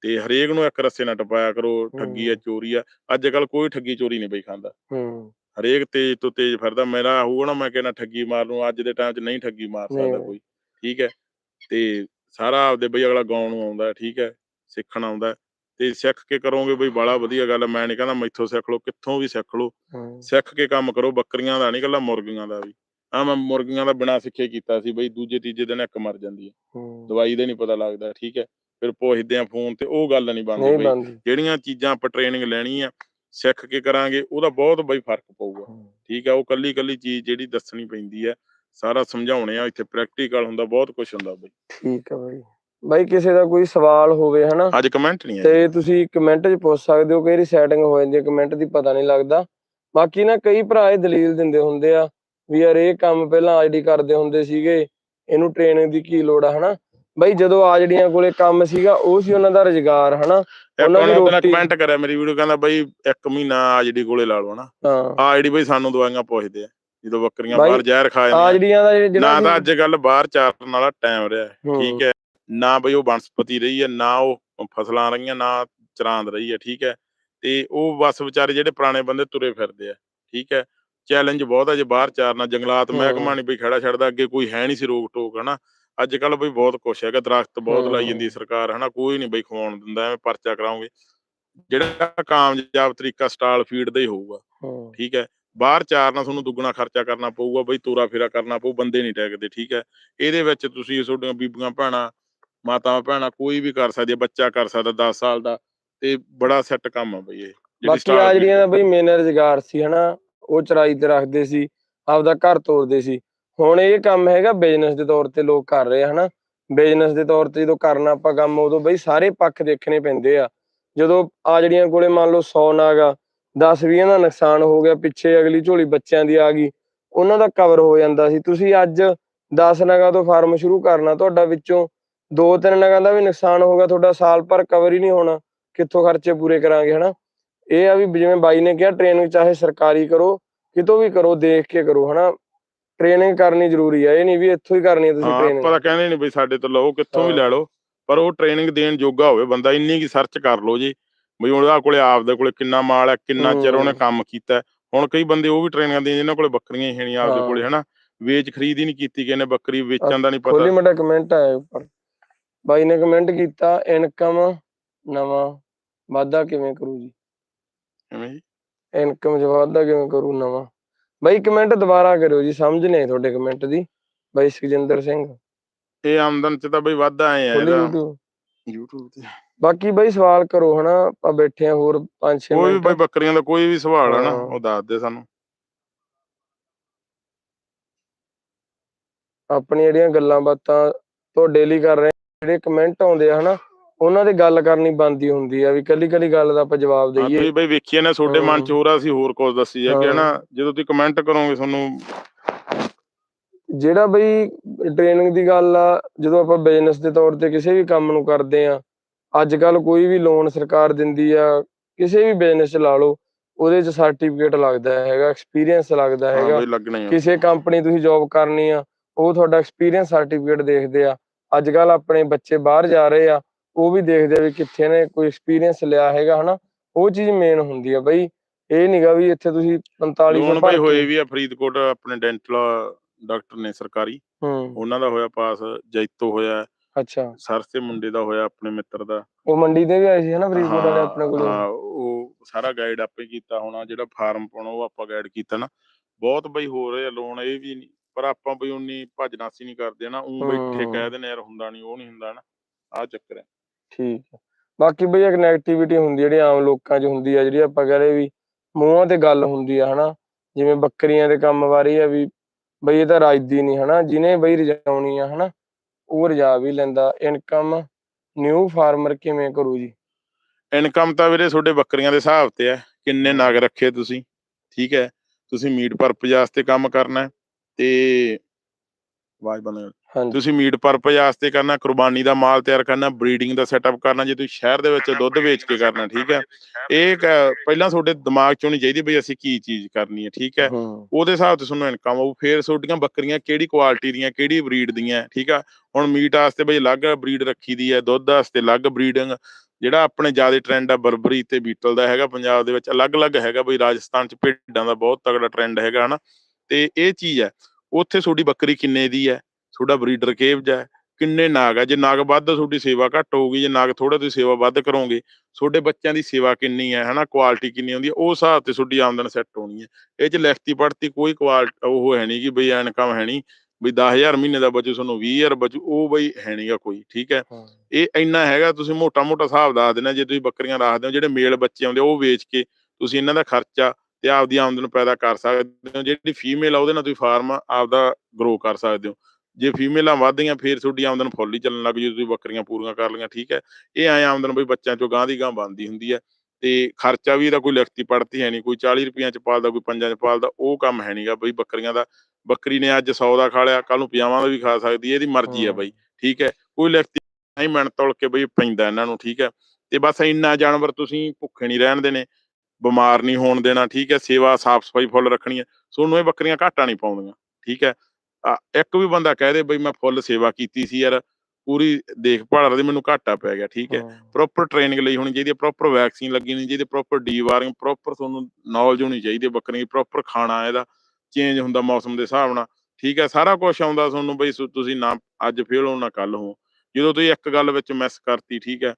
ਤੇ ਹਰੇਕ ਨੂੰ ਇੱਕ ਰस्से ਨਾਲ ਟਪਾਇਆ ਕਰੋ ਠੱਗੀ ਆ। ਚੋਰੀ ਆ ਅੱਜ ਕੱਲ ਕੋਈ ਠੱਗੀ ਚੋਰੀ ਨਹੀਂ ਬਈ ਖਾਂਦਾ। ਹੂੰ। ਹਰੇਕ ਤੇਜ਼ ਤੋਂ ਤੇਜ਼ ਫਿਰਦਾ ਮੇਰਾ ਹੋਊਗਾ ਨਾ ਮੈਂ ਕਹਿੰਦਾ ਠੱਗੀ ਮਾਰ ਲੂੰ ਅੱਜ ਦੇ ਟਾਈਮ 'ਚ ਨਹੀਂ ਠੱਗੀ ਮਾਰ ਸਕਦਾ। ਕੋਈ। ਠੀਕ ਹੈ? ਤੇ ਸਾਰਾ ਆਪਦੇ ਬਈ ਅਗਲਾ ਗਾਉਣ ਨੂੰ ਆਉਂਦਾ ਠੀਕ ਹੈ? ਸਿੱਖਣ ਆਉਂਦਾ। ਤੇ ਸਿੱਖ ਕੇ ਕਰੋਗੇ ਬਈ ਬੜਾ ਵਧੀਆ ਗੱਲ ਮੈਂ ਨਹੀਂ ਕਹਿੰਦਾ ਮੈਥੋਂ ਸਿੱਖ ਲਓ ਕਿੱਥੋਂ ਵੀ ਸਿੱਖ ਲਓ। ਸਿੱਖ ਕੇ ਕੰਮ ਕਰੋ ਬੱਕਰੀਆਂ ਦਾ ਨਹੀਂ ਕੱਲਾ ਮੁਰਗੀਆਂ ਦਾ ਵੀ। ਆ ਮੈਂ ਮੁਰਗੀਆਂ ਦਾ ਬਿਨਾ ਸਿੱਖੇ ਕੀਤਾ ਸੀ ਬਈ ਦੂਜੇ ਤੀਜੇ ਦਿਨ ਇੱਕ ਮਰ ਜਾਂਦੀ ਹੈ। ਹੂੰ। ਦਵਾਈ ਦਾ ਨਹੀਂ ਪਤਾ ਲੱਗਦਾ ਠੀਕ ਹੈ? ਫਿਰ ਪੁੱਛਦੇ ਆ ਫੋਨ ਤੇ ਉਹ ਗੱਲ ਨਹੀਂ ਬਣਦੀ ਬਈ ਜਿਹੜੀਆਂ ਚੀਜ਼ਾਂ ਆਪਾਂ ਟ੍ਰੇਨਿੰਗ ਲੈਣੀ ਆ ਸਿੱਖ ਕੇ ਕਰਾਂਗੇ ਉਹਦਾ ਬਹੁਤ ਬਈ ਫ਼ਰਕ ਪਊਗਾ। ਠੀਕ ਹੈ ਉਹ ਕੱਲੀ ਕੱਲੀ ਚੀਜ਼ ਜਿਹੜੀ ਦੱਸਣੀ ਪੈਂਦੀ ਹੈ ਸਾਰਾ ਸਮਝਾਉਣੇ ਆ ਇੱਥੇ ਪ੍ਰੈਕਟੀਕਲ ਹੁੰਦਾ ਬਹੁਤ ਕੁਝ ਹੁੰਦਾ ਬਈ। ਠੀਕ ਆ ਬਾਈ। ਬਾਈ ਕਿਸੇ ਦਾ ਕੋਈ ਸਵਾਲ ਹੋਵੇ ਹਨਾ? ਅੱਜ ਕਮੈਂਟ ਨਹੀਂ ਆਏ ਤੇ ਤੁਸੀਂ ਕਮੈਂਟ 'ਚ ਪੁੱਛ ਸਕਦੇ ਹੋ ਕਈ ਵਾਰੀ ਸੈਟਿੰਗ ਹੋ ਜਾਂਦੀ ਹੈ ਕਮੈਂਟ ਦੀ ਪਤਾ ਨਹੀਂ ਲੱਗਦਾ। ਬਾਕੀ ਨਾ ਕਈ ਭਰਾ ਇਹ ਦਲੀਲ ਦਿੰਦੇ ਹੁੰਦੇ ਆ ਵੀ ਯਾਰ ਇਹ ਕੰਮ ਪਹਿਲਾਂ ਆਈਡੀ ਕਰਦੇ ਹੁੰਦੇ ਸੀਗੇ ਇਹਨੂੰ ਟ੍ਰੇਨਿੰਗ ਦੀ ਕੀ ਲੋੜ ਆ ਹਨਾ? ਬਈ ਜਦੋਂ ਆਜੜੀਆਂ ਕੋਲੇ ਕੰਮ ਸੀਗਾ ਉਹ ਸੀ ਉਹਨਾਂ ਦਾ ਰੁਜ਼ਗਾਰ ਹਨਾ? ਉਹਨਾਂ ਦੀ ਉਹਨਾਂ ਨੇ ਰੋਟੀ- ਕਮੈਂਟ ਕਰਿਆ ਮੇਰੀ ਵੀਡੀਓ ਕਹਿੰਦਾ ਬਈ ਇੱਕ ਮਹੀਨਾ ਆ ਜਿਹੜੀ ਕੋਲੇ ਲਾ ਲਓ ਨਾ ਹਾਂ। ਆ ਜਿਹੜੀ ਬਈ ਸਾਨੂੰ ਦਵਾਈਆਂ ਪੁੱਛਦੇ ਆ ਜਦੋਂ ਬੱਕਰੀਆਂ ਬਾਹਰ ਜ਼ਹਿਰ ਖਾ ਜਾਂਦੀਆਂ ਆਜੜੀਆਂ ਦਾ ਨਾ ਜਿਹੜਾ ਤਾਂ ਅੱਜ ਕੱਲ ਬਾਹਰ ਚਾਰਨ ਵਾਲਾ ਟਾਈਮ ਰਿਹਾ। ਠੀਕ ਹੈ? ਨਾ ਬਈ ਉਹ ਬਨਸਪਤੀ ਰਹੀ ਹੈ ਨਾ ਉਹ ਫਸਲਾਂ ਰਹੀਆਂ ਨਾ ਚਰਾਂਦ ਰਹੀ ਹੈ ਠੀਕ ਹੈ? ਤੇ ਉਹ ਬਸ ਵਿਚਾਰੇ ਜਿਹੜੇ ਪੁਰਾਣੇ ਬੰਦੇ ਤੁਰੇ ਫਿਰਦੇ ਆ ਠੀਕ ਹੈ? ਚੈਲੰਜ ਬਹੁਤ ਹੈ ਜੇ ਬਾਹਰ ਚਾਰਨਾ ਜੰਗਲਾਤ। ਮਹਿਕਮਾ ਨਹੀਂ ਬਈ ਖੜਾ ਛੱਡਦਾ ਅੱਗੇ ਕੋਈ ਹੈ ਨਹੀਂ ਸੀ ਰੋਕ ਟੋਕ ਹਨਾ? ਅੱਜ ਕੱਲ ਬਈ ਬਹੁਤ ਕੁਛ ਹੈਗਾ ਦਰਖਤ ਬਹੁਤ ਲਾਈ ਜਾਂਦੀ ਸਰਕਾਰ ਹਨਾ? ਕੋਈ ਨਹੀਂ ਬਈ ਖਵਾਉਣ ਦਿੰਦਾ ਐਵੇਂ ਪਰਚਾ ਕਰਾਉਂਗੇ। ਜਿਹੜਾ ਕਾਮਯਾਬ ਤਰੀਕਾ ਸਟਾਲ ਫੀਡ ਦਾ ਹੀ ਹੋਊਗਾ। ਠੀਕ ਹੈ? ਬਾਹਰ ਚਾਰਨਾ ਤੁਹਾਨੂੰ ਦੁੱਗਣਾ ਖਰਚਾ ਕਰਨਾ ਪਊਗਾ ਬਈ ਤੋਰਾ ਫੇਰਾ ਕਰਨਾ ਪਊ ਬੰਦੇ ਨਹੀਂ ਟੈਕਦੇ ਠੀਕ ਹੈ? ਇਹਦੇ ਵਿੱਚ ਤੁਸੀਂ ਤੁਹਾਡੀਆਂ ਬੀਬੀਆਂ ਭੈਣਾਂ ਮਾਤਾਵਾਂ ਭੈਣਾਂ ਕੋਈ ਵੀ ਕਰ ਸਕਦੀ ਹੈ ਬੱਚਾ ਕਰ ਸਕਦਾ 10 ਸਾਲ ਦਾ ਤੇ ਬੜਾ ਸੈੱਟ ਕੰਮ ਆ ਬਈ ਇਹ ਬਾਕੀ ਦਾ। feed ਬਈ ਮੇਨ ਰੁਜ਼ਗਾਰ ਸੀ ਹਨਾ? ਉਹ ਚਰਾਈ ਤੇ ਰੱਖਦੇ ਸੀ, ਆਪਦਾ ਘਰ ਤੋਰਦੇ ਸੀ। ਹੁਣ ਇਹ ਕੰਮ ਹੈਗਾ ਬਿਜ਼ਨਸ ਦੇ ਤੌਰ ਤੇ ਲੋਕ ਕਰ ਰਹੇ ਹਨਾ। ਬਿਜ਼ਨਸ ਦੇ ਤੌਰ ਤੇ ਜਦੋਂ ਕਰਨਾ ਆਪਾਂ ਕੰਮ, ਉਦੋਂ ਬਈ ਸਾਰੇ ਪੱਖ ਦੇਖਣੇ ਪੈਂਦੇ ਆ। ਜਦੋਂ ਆਜੜੀਆਂ ਕੋਲੇ ਮੰਨ ਲਓ 100 ਨਾਗਾ 10 20 ਦਾ ਨੁਕਸਾਨ ਹੋ ਗਿਆ, ਪਿੱਛੇ ਅਗਲੀ ਝੋਲੀ ਬੱਚਿਆਂ ਦੀ ਆ ਗਈ, ਉਹਨਾਂ ਦਾ ਕਵਰ ਹੋ ਜਾਂਦਾ ਸੀ। ਤੁਸੀਂ ਅੱਜ 10 ਨਗਾਂ ਤੋਂ ਫਾਰਮ ਸ਼ੁਰੂ ਕਰਨਾ, ਤੁਹਾਡਾ ਵਿੱਚੋਂ ਦੋ ਤਿੰਨ ਨਗਾਂ ਦਾ ਵੀ ਨੁਕਸਾਨ ਹੋ ਗਿਆ, ਤੁਹਾਡਾ ਸਾਲ ਭਰ ਕਵਰ ਹੀ ਨਹੀਂ ਹੋਣਾ। ਕਿੱਥੋਂ ਖਰਚੇ ਪੂਰੇ ਕਰਾਂਗੇ, ਹਨਾ। ਇਹ ਆ ਵੀ ਜਿਵੇਂ ਬਾਈ ਨੇ ਕਿਹਾ ਟ੍ਰੇਨਿੰਗ ਚਾਹੇ ਸਰਕਾਰੀ ਕਰੋ ਕਿਤੋਂ ਵੀ ਕਰੋ ਦੇਖ ਕੇ ਕਰੋ ਹਨਾ ਟ੍ਰੇਨਿੰਗ ਕਰਨੀ ਜ਼ਰੂਰੀ ਹੈ ਇਹ ਨਹੀਂ ਵੀ ਇੱਥੋਂ ਹੀ ਕਰਨੀ ਹੈ ਤੁਸੀਂ ਟ੍ਰੇਨਿੰਗ ਤਾਂ ਕਹਿੰਦੇ ਨਹੀਂ ਬਈ ਸਾਡੇ ਤੋਂ ਲਓ ਕਿੱਥੋਂ ਵੀ। ਲੈ ਲਓ ਪਰ ਉਹ ਟ੍ਰੇਨਿੰਗ ਦੇਣ ਜੋਗਾ ਹੋਵੇ ਬੰਦਾ ਇੰਨੀ ਕੀ ਸਰਚ ਕਰ ਲਓ ਜੀ ਬਈ ਉਹਦਾ ਕੋਲੇ ਆਪਦੇ ਕੋਲੇ ਕਿੰਨਾ ਮਾਲ ਹੈ ਕਿੰਨਾ ਚਿਰ ਉਹਨੇ। ਕੰਮ ਕੀਤਾ। ਹੁਣ ਕਈ ਬੰਦੇ ਉਹ ਵੀ ਟ੍ਰੇਨਿੰਗਾਂ ਦੇ ਜਿਨ੍ਹਾਂ ਕੋਲੇ ਬੱਕਰੀਆਂ ਹੀ ਨਹੀਂ ਆਪਦੇ। ਕੋਲੇ ਹਨਾ ਵੇਚ ਖਰੀਦ ਹੀ ਨਹੀਂ ਕੀਤੀ ਕਿ ਇਹਨੇ ਬੱਕਰੀ ਵੇਚਣ ਦਾ ਨਹੀਂ ਖੋਲੀ ਪਤਾ ਮਟਾ ਕਮੈਂਟ ਆਇਆ ਉੱਪਰ ਬਾਈ ਨੇ ਕਮੈਂਟ ਕੀਤਾ ਇਨਕਮ ਨਵਾਂ ਵਾਧਾ ਕਿਵੇਂ ਕਰੂ ਜੀ ਐਵੇਂ ਜੀ। ਇਨਕਮ ਚ ਵਾਧਾ ਕਿਵੇਂ ਕਰੂ ਨਵਾਂ? ਬਾਈ ਕਮੈਂਟ ਦੁਬਾਰਾ ਕਰਿਓ ਜੀ ਸਮਝ ਨਹੀਂ ਆਈ ਤੁਹਾਡੇ ਕਮੈਂਟ ਦੀ। ਬਾਈ ਸੁਖਜਿੰਦਰ ਸਿੰਘ। ਇਹ ਆਮਦਨ ਚ ਤਾਂ ਬਈ ਵਾਧਾ ਆਏ ਆ ਖੋਲੀ ਇਹਦਾ। YouTube ਤੇ। ਬਾਕੀ ਬਾਈ ਸਵਾਲ ਕਰੋ ਹਨਾ ਆਪਾਂ ਬੈਠੇ ਆ ਹੋਰ 5-6 ਕੋਈ ਵੀ ਮਿੰਟ। ਬਈ ਬੱਕਰੀਆਂ ਦਾ ਕੋਈ ਵੀ ਸਵਾਲ ਹੈ ਨਾ ਹਾਂ। ਉਹ ਦੱਸ ਦੇ ਸਾਨੂੰ। ਆਪਣੀ ਜਿਹੜੀਆਂ ਗੱਲਾਂ ਬਾਤਾਂ ਤੋਂ ਡੇਲੀ ਕਰ ਰਹੇ ਜਿਹੜੇ ਕਮੈਂਟ ਆਉਂਦੇ ਆ ਹਨਾ ਉਹਨਾਂ ਦੀ ਗੱਲ ਕਰਨੀ ਬੰਦੀ ਹੁੰਦੀ ਆ ਵੀ ਕੱਲੀ ਕੱਲੀ ਗੱਲ ਦਾ ਆਪਾਂ ਜਵਾਬ ਦਈਏ। ਤੁਸੀਂ ਬਈ ਵੇਖੀਏ ਨਾ ਤੁਹਾਡੇ ਮਨ ਚ ਹਾਂ। ਰਿਹਾ ਸੀ ਹੋਰ ਕੁਝ ਦੱਸੀ ਜਾ ਕਿ। ਹਨਾ ਜਦੋਂ ਤੁਸੀਂ ਕਮੈਂਟ ਕਰੋਗੇ ਤੁਹਾਨੂੰ। ਜਿਹੜਾ ਬਈ ਟ੍ਰੇਨਿੰਗ ਦੀ ਗੱਲ ਆ ਜਦੋਂ ਆਪਾਂ ਬਿਜ਼ਨਸ ਦੇ ਤੌਰ ਤੇ ਕਿਸੇ ਵੀ ਕੰਮ ਨੂੰ ਕਰਦੇ ਆ ਅੱਜ ਕੱਲ ਕੋਈ ਵੀ ਲੋਨ ਸਰਕਾਰ ਦਿੰਦੀ ਆ ਕਿਸੇ ਵੀ ਬਿਜ਼ਨਸ ਚ ਲਾ ਲਓ ਉਹਦੇ ਚ ਸਰਟੀਫਿਕੇਟ ਲੱਗਦਾ ਹੈਗਾ ਐਕਸਪੀਰੀਅੰਸ ਲੱਗਦਾ ਹੈਗਾ। ਕਿਸੇ ਕੰਪਨੀ ਤੁਸੀਂ ਜੌਬ ਕਰਨੀ ਆ ਉਹ ਤੁਹਾਡਾ ਐਕਸਪੀਰੀਅੰਸ ਸਰਟੀਫਿਕੇਟ ਦੇਖਦੇ ਆ। ਅੱਜ ਕੱਲ ਆਪਣੇ ਬੱਚੇ ਬਾਹਰ ਜਾ ਰਹੇ ਆ ਉਹ ਵੀ ਦੇਖਦੇ ਆ ਵੀ ਕਿੱਥੇ ਨੇ ਕੋਈ ਐਕਸਪੀਰੀਅੰਸ ਲਿਆ ਹੈਗਾ ਹਨਾ? ਉਹ ਚੀਜ਼ ਮੇਨ ਹੁੰਦੀ ਆ ਬਈ। ਇਹ ਨਹੀਂਗਾ ਵੀ ਇੱਥੇ ਤੁਸੀਂ 4500 ਲੋਨ ਭਰ ਬਈ ਹੋਏ ਵੀ ਆ ਫਰੀਦਕੋਟ ਆਪਣੇ ਡੈਂਟਲ ਡਾਕਟਰ ਨੇ ਸਰਕਾਰੀ। ਹੂੰ। ਉਹਨਾਂ ਦਾ ਹੋਇਆ ਪਾਸ ਜੈਤੋ ਹੋਇਆ ਅੱਛਾ। ਸਰਸੇ ਮੁੰਡੇ ਦਾ ਹੋਇਆ ਆਪਣੇ ਮਿੱਤਰ ਦਾ। ਉਹ ਮੰਡੀ ਦੇ ਵੀ ਆਏ ਸੀ ਹਨਾ ਫਰੀਦਕੋਟ ਵਾਲੇ ਆਪਣੇ ਕੋਲ? ਹਾਂ ਉਹ ਸਾਰਾ ਗਾਈਡ ਆਪੇ ਕੀਤਾ ਹੋਣਾ ਜਿਹੜਾ ਫਾਰਮ ਪਾਉਣਾ ਉਹ ਆਪਾਂ ਗਾਈਡ ਕੀਤਾ ਨਾ। ਬਹੁਤ ਬਈ ਹੋ ਰਹੇ ਆ ਲੋਨ ਇਹ ਵੀ ਨੀ। ਪਰ ਆਪਾਂ ਬਈ ਉਨੀ ਭੱਜ ਨਾਸੀ ਨਹੀਂ ਕਰਦੇ ਨਾ ਉਹ ਬੈਠੇ। ਕਹਿ ਦਿੰਦੇ ਯਾਰ ਹੁੰਦਾ ਨਹੀਂ ਉਹ ਨਹੀਂ ਹੁੰਦਾ ਨਾ ਆ ਚੱਕਰ ਹੈ। ਠੀਕ ਹੈ। ਬਾਕੀ ਬਈ ਇੱਕ ਨੈਗੇਟਿਵਿਟੀ ਹੁੰਦੀ ਜਿਹੜੀ ਆਮ ਲੋਕਾਂ 'ਚ ਹੁੰਦੀ ਆ, ਜਿਹੜੀ ਆਪਾਂ ਕਹ ਵੀ ਮੂੰਹਾਂ ਤੇ ਗੱਲ ਹੁੰਦੀ ਆ, ਹਨਾ। ਜਿਵੇਂ ਬੱਕਰੀਆਂ ਦੇ ਕੰਮ ਬਾਰੇ ਆ ਵੀ ਬਈ ਇਹ ਤਾਂ ਰਾਜਦੀ ਨਹੀਂ, ਹਨਾ। ਜਿਹਨੇ ਬਈ ਰਜਾਉਣੀ ਆ, ਹਨਾ, ਉਹ ਰਜਾ ਵੀ ਲੈਂਦਾ। ਇਨਕਮ ਨਿਊ ਫਾਰਮਰ ਕਿਵੇਂ ਕਰੂ ਜੀ? ਇਨਕਮ ਤਾਂ ਵੀਰੇ ਤੁਹਾਡੇ ਬੱਕਰੀਆਂ ਦੇ ਹਿਸਾਬ ਤੇ ਆ। ਕਿੰਨੇ ਨਗ ਰੱਖੇ ਤੁਸੀਂ? ਠੀਕ ਹੈ। ਤੁਸੀਂ ਮੀਟ ਪਰਪਸ ਵਾਸਤੇ ਕੰਮ ਕਰਨਾ ਤੇ ਆਵਾਜ਼ ਬੰਦ ਤੁਸੀਂ ਮੀਟ ਪਰਪਸ ਵਾਸਤੇ ਕਰਨਾ ਕੁਰਬਾਨੀ ਦਾ ਮਾਲ ਤਿਆਰ ਕਰਨਾ ਬਰੀਡਿੰਗ ਦਾ ਸੈਟਅਪ ਕਰਨਾ ਜੇ ਤੁਸੀਂ ਸ਼ਹਿਰ ਦੇ ਵਿੱਚ ਦੁੱਧ ਵੇਚ ਕੇ ਕਰਨਾ ਠੀਕ ਹੈ। ਇਹ ਪਹਿਲਾਂ ਤੁਹਾਡੇ ਦਿਮਾਗ 'ਚ ਹੋਣੀ ਚਾਹੀਦੀ ਬਈ ਅਸੀਂ ਕੀ ਚੀਜ਼ ਕਰਨੀ ਹੈ ਠੀਕ ਹੈ। ਹੂੰ। ਉਹਦੇ ਹਿਸਾਬ ਤੇ ਤੁਹਾਨੂੰ ਇਨਕਮ ਆਊ। ਫੇਰ ਤੁਹਾਡੀਆਂ ਬੱਕਰੀਆਂ ਕਿਹੜੀ ਕੁਆਲਿਟੀ ਦੀਆਂ ਕਿਹੜੀ ਬਰੀਡ ਦੀਆਂ ਠੀਕ ਆ। ਹੁਣ ਮੀਟ ਵਾਸਤੇ ਬਈ ਅਲੱਗ ਬਰੀਡ ਰੱਖੀ ਦੀ ਹੈ ਦੁੱਧ ਵਾਸਤੇ ਅਲੱਗ ਬਰੀਡਿੰਗ ਜਿਹੜਾ ਆਪਣੇ ਜ਼ਿਆਦਾ ਟ੍ਰੈਂਡ ਆ ਬਰਬਰੀ ਤੇ ਬੀਟਲ ਦਾ ਹੈਗਾ ਪੰਜਾਬ ਦੇ ਵਿੱਚ ਅਲੱਗ-ਅਲੱਗ ਹੈਗਾ ਬਈ ਰਾਜਸਥਾਨ 'ਚ ਭੇਡਾਂ ਦਾ ਬਹੁਤ ਤਗੜਾ ਟ੍ਰੈਂਡ ਹੈਗਾ ਹਨਾ। ਤੇ ਇਹ ਚੀਜ਼ ਹੈ ਉੱਥੇ ਤੁਹਾਡੀ ਬੱਕਰੀ ਕਿੰਨੇ ਦੀ ਹੈ? ਤੁਹਾਡਾ ਬਰੀਡਰ ਜਿਹਾ ਹੈ ਕਿੰਨੇ ਨਾਗ ਆ ਜੇ ਨਾਗ ਵੱਧ ਤੁਹਾਡੀ ਸੇਵਾ ਘੱਟ ਹੋਊਗੀ ਜੇ ਨਾਗ ਥੋੜਾ ਤੁਸੀਂ ਸੇਵਾ ਵੱਧ ਕਰੋਗੇ ਤੁਹਾਡੇ ਬੱਚਿਆਂ ਦੀ ਸੇਵਾ ਕਿੰਨੀ ਹੈ ਹਨਾ ਕੁਆਲਿਟੀ ਕਿੰਨੀ ਹੁੰਦੀ ਹੈ ਉਹ ਹਿਸਾਬ ਤੇ ਤੁਹਾਡੀ ਆਮਦਨ ਸੈੱਟ ਹੋਣੀ ਹੈ ਇਹ ਚ ਲਿਖਤੀ ਪੜਤੀ ਕੋਈ ਕੁਆਲਿਟੀ ਉਹ ਹੈ ਨਹੀਂ ਕਿ ਬਈ ਇਨਕਮ ਹੈ ਨਹੀਂ ਵੀ 10000 ਮਹੀਨੇ ਦਾ ਬਚੂ ਤੁਹਾਨੂੰ 20000 ਬਚੂ ਉਹ ਬਈ ਹੈ ਨਹੀਂਗਾ ਕੋਈ ਠੀਕ ਹੈ। ਇਹ ਇੰਨਾ ਹੈਗਾ ਤੁਸੀਂ ਮੋਟਾ ਮੋਟਾ ਹਿਸਾਬ ਦੱਸ ਦੇਣਾ ਜੇ ਤੁਸੀਂ ਬੱਕਰੀਆਂ ਰੱਖਦੇ ਹੋ ਜਿਹੜੇ ਮੇਲ ਬੱਚੇ ਆਉਂਦੇ ਉਹ ਵੇਚ ਕੇ ਤੁਸੀਂ ਇਹਨਾਂ ਦਾ ਖਰਚਾ ਤੇ ਆਪਦੀ ਆਮਦਨ ਪੈਦਾ ਕਰ ਸਕਦੇ ਹੋ ਜਿਹੜੀ ਫੀਮੇਲ ਆ ਉਹਦੇ ਨਾਲ ਤੁਸੀਂ ਫਾਰਮ ਆਪਦਾ ਗਰੋ ਕਰ ਸਕਦੇ ਹੋ। ਜੇ ਫੀਮੇਲਾਂ ਵੱਧਦੀਆਂ ਫੇਰ ਤੁਹਾਡੀ ਆਮਦਨ ਫੁੱਲ ਹੀ ਚੱਲਣ ਲੱਗ ਜੂ ਤੁਸੀਂ ਬੱਕਰੀਆਂ ਪੂਰੀਆਂ ਕਰ ਲਈਆਂ ਠੀਕ ਹੈ। ਇਹ ਐ ਆਮਦਨ ਬਈ ਬੱਚਿਆਂ ਚੋਂ ਗਾਂ ਦੀ ਗਾਂ ਬਣਦੀ ਹੁੰਦੀ ਹੈ। ਤੇ ਖਰਚਾ ਵੀ ਇਹਦਾ ਕੋਈ ਲਿਖਤੀ ਪੜਤੀ ਹੈ ਨਹੀਂ ਕੋਈ 40 ਰੁਪਈਆਂ ਚ ਪਾਲਦਾ ਕੋਈ 5 ਚ ਪਾਲਦਾ ਉਹ ਕੰਮ ਹੈ ਨਹੀਂਗਾ ਬਈ ਬੱਕਰੀਆਂ ਦਾ। ਬੱਕਰੀ ਨੇ ਅੱਜ 100 ਦਾ ਖਾ ਲਿਆ ਕੱਲ ਨੂੰ 50 ਦਾ ਵੀ ਖਾ ਸਕਦੀ ਹੈ ਇਹਦੀ ਮਰਜ਼ੀ ਹੈ। ਬਈ ਠੀਕ ਹੈ। ਕੋਈ ਲਿਖਤੀ ਨਹੀਂ ਮਣ ਤੋਲ ਕੇ ਬਈ ਪੈਂਦਾ ਇਹਨਾਂ ਨੂੰ ਠੀਕ ਹੈ। ਤੇ ਬਸ ਇੰਨਾ ਜਾਨਵਰ ਤੁਸੀਂ ਭੁੱਖੇ ਨਹੀਂ ਰਹਿਣ ਦੇਣੇ ਬਿਮਾਰ ਨਹੀਂ ਹੋਣ ਦੇਣਾ ਠੀਕ ਹੈ। ਸੇਵਾ ਸਾਫ਼ ਸਫ਼ਾਈ ਫੁੱਲ ਰੱਖਣੀ ਹੈ ਤੁਹਾਨੂੰ ਇਹ ਬੱਕਰੀਆਂ ਘਾਟਾ ਨਹੀਂ ਪਾਉਂਦੀਆਂ ਠੀਕ ਹੈ। ਇੱਕ ਵੀ ਬੰਦਾ ਕਹਿ ਦੇ ਬਈ ਮੈਂ ਫੁੱਲ ਸੇਵਾ ਕੀਤੀ ਸੀ ਯਾਰ ਪੂਰੀ ਦੇਖਭਾਲ ਰਹੀ ਮੈਨੂੰ ਘਾਟਾ ਪੈ ਗਿਆ ਠੀਕ ਹੈ। ਪ੍ਰੋਪਰ ਟ੍ਰੇਨਿੰਗ ਲਈ ਹੋਣੀ ਚਾਹੀਦੀ ਹੈ ਪ੍ਰੋਪਰ ਵੈਕਸੀਨ ਲੱਗੀ ਹੋਣੀ ਚਾਹੀਦੀ ਪ੍ਰੋਪਰ ਡੀਵਾਰਿੰਗ ਪ੍ਰੋਪਰ ਤੁਹਾਨੂੰ ਨੌਲੇਜ ਹੋਣੀ ਚਾਹੀਦੀ ਹੈ ਬੱਕਰੀ ਪ੍ਰੋਪਰ ਖਾਣਾ ਇਹਦਾ ਚੇਂਜ ਹੁੰਦਾ ਮੌਸਮ ਦੇ ਹਿਸਾਬ ਨਾਲ ਠੀਕ ਹੈ। ਸਾਰਾ ਕੁਝ ਆਉਂਦਾ ਤੁਹਾਨੂੰ ਬਈ ਤੁਸੀਂ ਨਾ ਅੱਜ ਫੇਲ ਹੋ ਨਾ ਕੱਲ ਹੋ ਜਦੋਂ ਤੁਸੀਂ ਇੱਕ ਗੱਲ ਵਿੱਚ ਮਿਸ ਕਰਤੀ ਠੀਕ ਹੈ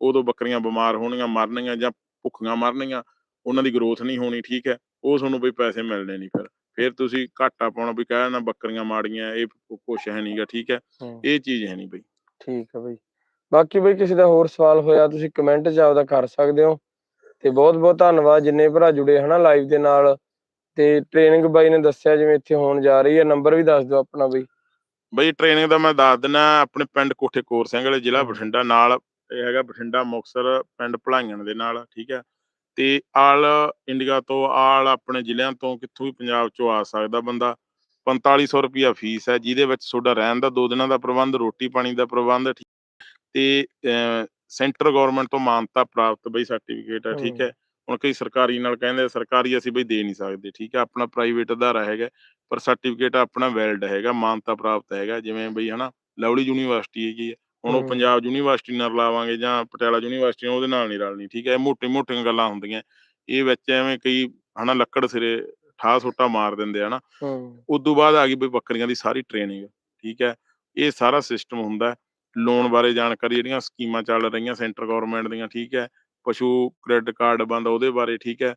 ਉਦੋਂ ਬੱਕਰੀਆਂ ਬਿਮਾਰ ਹੋਣਗੀਆਂ ਮਰਨਗੀਆਂ ਜਾਂ ਭੁੱਖੀਆਂ ਮਰਨਗੀਆਂ ਉਹਨਾਂ ਦੀ ਗਰੋਥ ਨਹੀਂ ਹੋਣੀ ਠੀਕ ਹੈ। ਉਹ ਤੁਹਾਨੂੰ ਬਈ ਪੈਸੇ ਮਿਲਣੇ ਨਹੀਂ ਫਿਰ। ਫਿਰ ਤੁਸੀਂ ਘਾਟਾ ਪਾਉਣਾ ਵੀ ਕਹਿਣਾ ਬੱਕਰੀਆਂ ਮਾੜੀਆਂ ਇਹ ਕੁਛ ਹੈ ਨਹੀਂਗਾ ਠੀਕ ਹੈ? ਇਹ ਚੀਜ਼ ਹੈ ਨਹੀਂ ਬਈ। ਠੀਕ ਹੈ ਬਈ। ਬਾਕੀ ਬਈ ਕਿਸੇ ਦਾ ਹੋਰ ਸਵਾਲ ਹੋਇਆ ਤੁਸੀਂ ਕਮੈਂਟ 'ਚ ਆਪਦਾ ਕਰ ਸਕਦੇ ਹੋ। ਤੇ ਬਹੁਤ ਬਹੁਤ ਧੰਨਵਾਦ ਜਿੰਨੇ ਭਰਾ ਜੁੜੇ ਹਨਾ ਲਾਈਵ ਦੇ ਨਾਲ। ਤੇ ਟ੍ਰੇਨਿੰਗ ਬਾਈ ਨੇ ਦੱਸਿਆ ਜਿਵੇਂ ਇੱਥੇ ਹੋਣ ਜਾ ਰਹੀ ਹੈ ਨੰਬਰ ਵੀ ਦੱਸ ਦਿਓ ਆਪਣਾ ਬਈ। ਬਈ ਟ੍ਰੇਨਿੰਗ ਦਾ ਮੈਂ ਦੱਸ ਦਿੰਦਾ ਆਪਣੇ ਪਿੰਡ ਕੋਠੇ ਕੋਰ ਸਿੰਘ ਵਾਲੇ ਜ਼ਿਲ੍ਹਾ। ਬਠਿੰਡਾ ਨਾਲ ਇਹ ਹੈਗਾ ਬਠਿੰਡਾ ਮੁਕਤਸਰ ਪਿੰਡ ਭਲਾਈਆਂ ਦੇ ਨਾਲ ਠੀਕ ਹੈ? ਤੇ ਆਲ ਇੰਡੀਆ ਤੋਂ ਆਲ ਆਪਣੇ ਜ਼ਿਲ੍ਹਿਆਂ ਤੋਂ ਕਿੱਥੋਂ ਵੀ ਪੰਜਾਬ ਚੋਂ ਆ ਸਕਦਾ ਬੰਦਾ। 4500 ਰੁਪਿਆ ਫੀਸ ਹੈ ਜਿਹਦੇ ਵਿੱਚ ਤੁਹਾਡਾ ਰਹਿਣ ਦਾ ਦੋ ਦਿਨਾਂ ਦਾ ਪ੍ਰਬੰਧ ਰੋਟੀ ਪਾਣੀ ਦਾ ਪ੍ਰਬੰਧ ਠੀਕ ਤੇ ਸੈਂਟਰ ਗਵਰਨਮੈਂਟ ਤੋਂ ਮਾਨਤਾ ਪ੍ਰਾਪਤ ਬਈ ਸਰਟੀਫਿਕੇਟ ਹੈ ਠੀਕ ਹੈ। ਹੁਣ ਕਈ ਸਰਕਾਰੀ ਨਾਲ ਕਹਿੰਦੇ ਸਰਕਾਰੀ ਅਸੀਂ ਬਈ ਦੇ ਨਹੀਂ ਸਕਦੇ ਠੀਕ ਹੈ ਆਪਣਾ ਪ੍ਰਾਈਵੇਟ ਅਦਾਰਾ ਹੈਗਾ ਪਰ ਸਰਟੀਫਿਕੇਟ ਆਪਣਾ ਵੈਲਿਡ ਹੈਗਾ ਮਾਨਤਾ ਪ੍ਰਾਪਤ ਹੈਗਾ ਜਿਵੇਂ ਬਈ ਹਨਾ ਲਵਲੀ ਯੂਨੀਵਰਸਿਟੀ ਹੈਗੀ ਹੈ। ਹੁਣ ਉਹ ਹਮ। ਪੰਜਾਬ ਯੂਨੀਵਰਸਿਟੀ ਨਾਲ ਰਲਾਵਾਂਗੇ ਜਾਂ ਪਟਿਆਲਾ ਯੂਨੀਵਰਸਿਟੀ ਨਾਲ ਉਹਦੇ ਨਾਲ ਨਹੀਂ ਰਲਣੀ ਠੀਕ ਹੈ? ਮੋਟੀ ਮੋਟੀਆਂ ਗੱਲਾਂ ਹੁੰਦੀਆਂ। ਇਹ ਵਿੱਚ ਐਵੇਂ ਕਈ ਹਨਾ ਲੱਕੜ ਸਿਰੇ ਠਾਹ ਸੋਟਾ ਮਾਰ ਦਿੰਦੇ ਆ ਹਨਾ। ਹੂੰ। ਉਦੋਂ ਬਾਅਦ ਆ ਗਈ ਬਈ ਬੱਕਰੀਆਂ ਦੀ ਸਾਰੀ ਟ੍ਰੇਨਿੰਗ ਠੀਕ ਹੈ? ਇਹ ਸਾਰਾ ਸਿਸਟਮ ਹੁੰਦਾ ਲੋਨ ਬਾਰੇ ਜਾਣਕਾਰੀ ਜਿਹੜੀਆਂ ਸਕੀਮਾਂ ਚੱਲ ਰਹੀਆਂ ਸੈਂਟਰ ਗਵਰਨਮੈਂਟ ਦੀਆਂ ਠੀਕ ਹੈ? ਪਸ਼ੂ ਕ੍ਰੈਡਿਟ ਕਾਰਡ ਬੰਦ ਉਹਦੇ ਬਾਰੇ ਠੀਕ ਹੈ?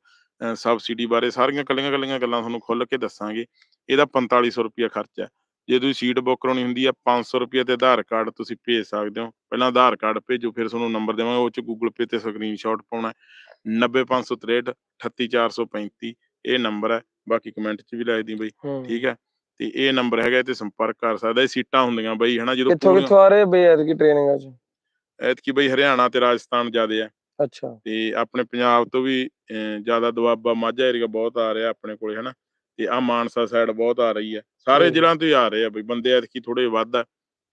ਸਬਸਿਡੀ ਬਾਰੇ ਸਾਰੀਆਂ ਕੱਲੀਆਂ ਕੱਲੀਆਂ ਗੱਲਾਂ ਤੁਹਾਨੂੰ ਖੁੱਲ ਕੇ ਦੱਸਾਂਗੇ। ਇਹਦਾ 4500 ਰੁਪਿਆ ਖਰਚਾ ਹੈ। ਜੇ ਤੁਸੀਂ ਸੀਟ ਬੁੱਕ ਕਰਾਉਣੀ ਹੁੰਦੀ ਹੈ 500 ਰੁਪਏ ਤੇ ਆਧਾਰ ਕਾਰਡ ਤੁਸੀਂ ਭੇਜ ਸਕਦੇ ਹੋ। ਪਹਿਲਾਂ ਆਧਾਰ ਕਾਰਡ ਭੇਜੋ ਫਿਰ ਤੁਹਾਨੂੰ ਨੰਬਰ ਦੇਵਾਂਗੇ ਉਹ ਚ ਗੂਗਲ ਪੇ ਤੇ ਸਕਰੀਨਸ਼ਾਟ ਪਾਉਣਾ ਹੈ। 90563 38435 ਇਹ ਨੰਬਰ ਹੈ। ਬਾਕੀ ਕਮੈਂਟ ਚ ਵੀ ਲੈ ਦੀ ਬਈ ਠੀਕ ਹੈ? ਤੇ ਇਹ ਨੰਬਰ ਹੈਗਾ ਤੇ ਸੰਪਰਕ ਕਰ ਸਕਦਾ ਇਹ ਸੀਟਾਂ ਹੁੰਦੀਆਂ ਬਈ ਹਨਾ ਜਦੋਂ ਕਿੱਥੋਂ ਕਿੱਥੋਂ ਆ ਰਹੇ ਬਈ ਐਤਕੀ ਟ੍ਰੇਨਿੰਗਾਂ 'ਚ ਐਤਕੀ ਬਈ ਹਰਿਆਣਾ ਤੇ ਰਾਜਸਥਾਨ ਜ਼ਿਆਦੇ ਆ। ਅੱਛਾ। ਤੇ ਆਪਣੇ ਪੰਜਾਬ ਤੋਂ ਵੀ ਜ਼ਿਆਦਾ ਦੁਆਬਾ ਮਾਝਾ ਏਰੀਆ ਬਹੁਤ ਆ ਰਿਹਾ ਆਪਣੇ ਕੋਲੇ ਹਨਾ। ਤੇ ਆ ਮਾਨਸਾ ਸਾਈਡ ਬਹੁਤ ਆ ਰਹੀ ਹੈ। ਸਾਰੇ। ਜ਼ਿਲ੍ਹਿਆਂ ਤੋਂ ਆ ਰਹੇ ਆ ਬਈ ਬੰਦੇ ਐਤਕੀ ਥੋੜੇ ਵੱਧ ਆ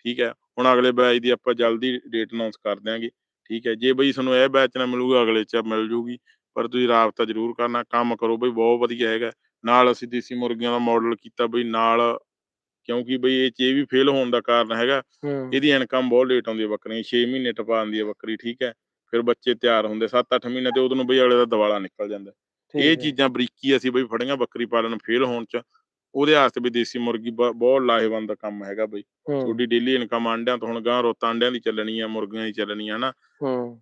ਠੀਕ ਹੈ। ਹੁਣ ਅਗਲੇ ਬੈਚ ਦੀ ਆਪਾਂ ਜਲਦੀ ਡੇਟ ਅਨਾਉਂਸ ਕਰ ਦਿਆਂਗੇ ਠੀਕ ਹੈ। ਜੇ ਬਈ ਤੁਹਾਨੂੰ ਇਹ ਬੈਚ ਨਾ ਮਿਲੂਗਾ ਅਗਲੇ ਚ ਮਿਲ ਜੂਗੀ ਪਰ ਤੁਸੀਂ ਰਾਬਤਾ ਜ਼ਰੂਰ ਕਰਨਾ ਕੰਮ ਕਰੋ ਬਈ ਬਹੁਤ ਵਧੀਆ ਹੈਗਾ। ਨਾਲ ਅਸੀਂ ਦੇਸੀ ਮੁਰਗੀਆਂ ਦਾ ਮਾਡਲ ਕੀਤਾ ਬਈ ਨਾਲ ਕਿਉਂਕਿ ਬਈ ਇਹ ਚ ਇਹ ਵੀ ਫੇਲ ਹੋਣ ਦਾ ਕਾਰਨ ਹੈਗਾ ਇਹਦੀ ਇਨਕਮ ਬਹੁਤ ਲੇਟ ਆਉਂਦੀ ਹੈ ਬੱਕਰੀਆਂ 6 ਮਹੀਨੇ ਟਪਾ ਆਉਂਦੀ ਹੈ ਬੱਕਰੀ ਠੀਕ ਹੈ। ਫਿਰ ਬੱਚੇ ਤਿਆਰ ਹੁੰਦੇ 7-8 ਮਹੀਨੇ ਤੇ ਉਦੋਂ ਨੂੰ ਬਈ ਅਗਲੇ ਦਾ ਦਿਵਾਲਾ ਨਿਕਲ ਜਾਂਦਾ। ਇਹ। ਚੀਜ਼ਾਂ ਬਰੀਕੀ ਅਸੀਂ ਬਈ ਫੜੀਆਂ ਬੱਕਰੀ ਪਾਲਣ ਫੇਲ ਹੋਣ ਚ। ਉਹਦੇ ਵਾਸਤੇ ਵੀ ਦੇਸੀ ਮੁਰਗੀ ਬਹੁਤ ਲਾਹੇਵੰਦ ਦਾ ਕੰਮ ਹੈਗਾ ਬਈ। ਤੁਹਾਡੀ ਡੇਲੀ ਇਨਕਮ ਆਂਡਿਆਂ ਤੋਂ ਹੁਣ ਗਾਂ ਰੋਤਾਂ ਆਂਡਿਆਂ ਦੀ ਚੱਲਣੀ ਆ ਮੁਰਗੀਆਂ ਦੀ ਚੱਲਣੀ ਆ ਨਾ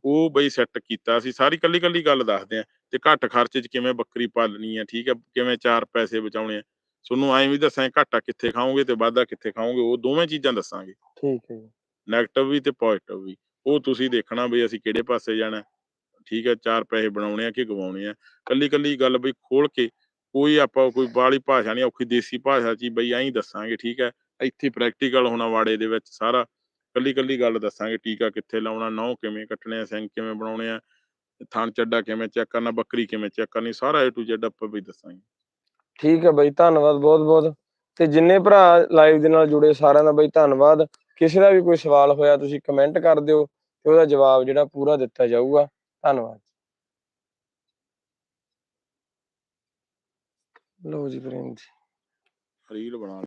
ਉਹ ਬਈ ਸੈੱਟ ਕੀਤਾ ਅਸੀਂ। ਸਾਰੀ ਕੱਲੀ ਕੱਲੀ ਗੱਲ ਦੱਸਦੇ ਆ। ਤੇ ਘੱਟ ਖਰਚੇ 'ਚ ਕਿਵੇਂ ਬੱਕਰੀ ਪਾਲਣੀ ਆ ਠੀਕ ਹੈ ਕਿਵੇਂ ਚਾਰ ਪੈਸੇ ਬਚਾਉਣੇ ਆ? ਤੁਹਾਨੂੰ ਐਂ ਵੀ ਦੱਸਾਂ ਘਾਟਾ ਕਿੱਥੇ ਖਾਓਗੇ ਤੇ ਵਾਧਾ ਕਿੱਥੇ ਖਾਓਗੇ? ਉਹ ਦੋਵੇਂ ਚੀਜ਼ਾਂ ਦੱਸਾਂਗੇ। ਠੀਕ ਹੈ ਜੀ। ਨੈਗੇਟਿਵ ਵੀ ਤੇ ਪੋਜ਼ਿਟਿਵ ਵੀ। ਉਹ ਤੁਸੀਂ ਦੇਖਣਾ ਵੀ ਅਸੀਂ ਕਿਹੜੇ ਪਾਸੇ ਜਾਣਾ। ਠੀਕ ਹੈ, ਚਾਰ ਪੈਸੇ ਬਣਾਉਣੇ ਆ ਕਿ ਗਵਾਉਣੇ ਆ। ਕੱਲੀ ਕੱਲੀ ਗੱਲ ਬਈ ਖੋਲ ਕੇ ਕੋਈ ਆਪਾਂ ਕੋਈ ਬਾਹਲੀ ਭਾਸ਼ਾ ਨਹੀਂ, ਔਖੀ ਦੇਸੀ ਭਾਸ਼ਾ ਚ ਬਈ ਐਂ ਦੱਸਾਂਗੇ, ਠੀਕ ਹੈ। ਇੱਥੇ ਪ੍ਰੈਕਟੀਕਲ ਹੋਣਾ ਵਾੜੇ ਦੇ ਵਿੱਚ ਸਾਰਾ। ਕੱਲੀ ਕੱਲੀ ਗੱਲ ਦੱਸਾਂਗੇ, ਟੀਕਾ ਕਿੱਥੇ ਲਾਉਣਾ ਨਹੁੰ ਕਿਵੇਂ ਕੱਟਣੇ ਆ, ਸਿੰਘ ਕਿਵੇਂ ਬਣਾਉਣੇ ਆ, ਥਣ ਚੱਡਾ ਕਿਵੇਂ ਚੈੱਕ ਕਰਨਾ, ਬੱਕਰੀ ਕਿਵੇਂ ਚੈੱਕ ਕਰਨੀ, ਸਾਰਾ ਏ ਟੂ ਜੈਡ ਆਪਾਂ ਬਈ ਦੱਸਾਂਗੇ। ਠੀਕ ਹੈ ਬਾਈ, ਧੰਨਵਾਦ ਬਹੁਤ ਬਹੁਤ ਤੇ ਜਿੰਨੇ ਭਰਾ ਲਾਈਵ ਦੇ ਨਾਲ ਜੁੜੇ ਸਾਰਿਆਂ ਦਾ ਬਾਈ ਧੰਨਵਾਦ। ਕਿਸੇ ਦਾ ਵੀ ਕੋਈ ਸਵਾਲ ਹੋਇਆ ਤੁਸੀਂ ਕਮੈਂਟ ਕਰ ਦਿਓ ਤੇ ਉਹਦਾ ਜਵਾਬ ਜਿਹੜਾ ਪੂਰਾ ਦਿੱਤਾ ਜਾਊਗਾ। ਧੰਨਵਾਦ ਲਓ ਜੀ ਪ੍ਰਿੰਸ ਰੀਲ ਬਣਾ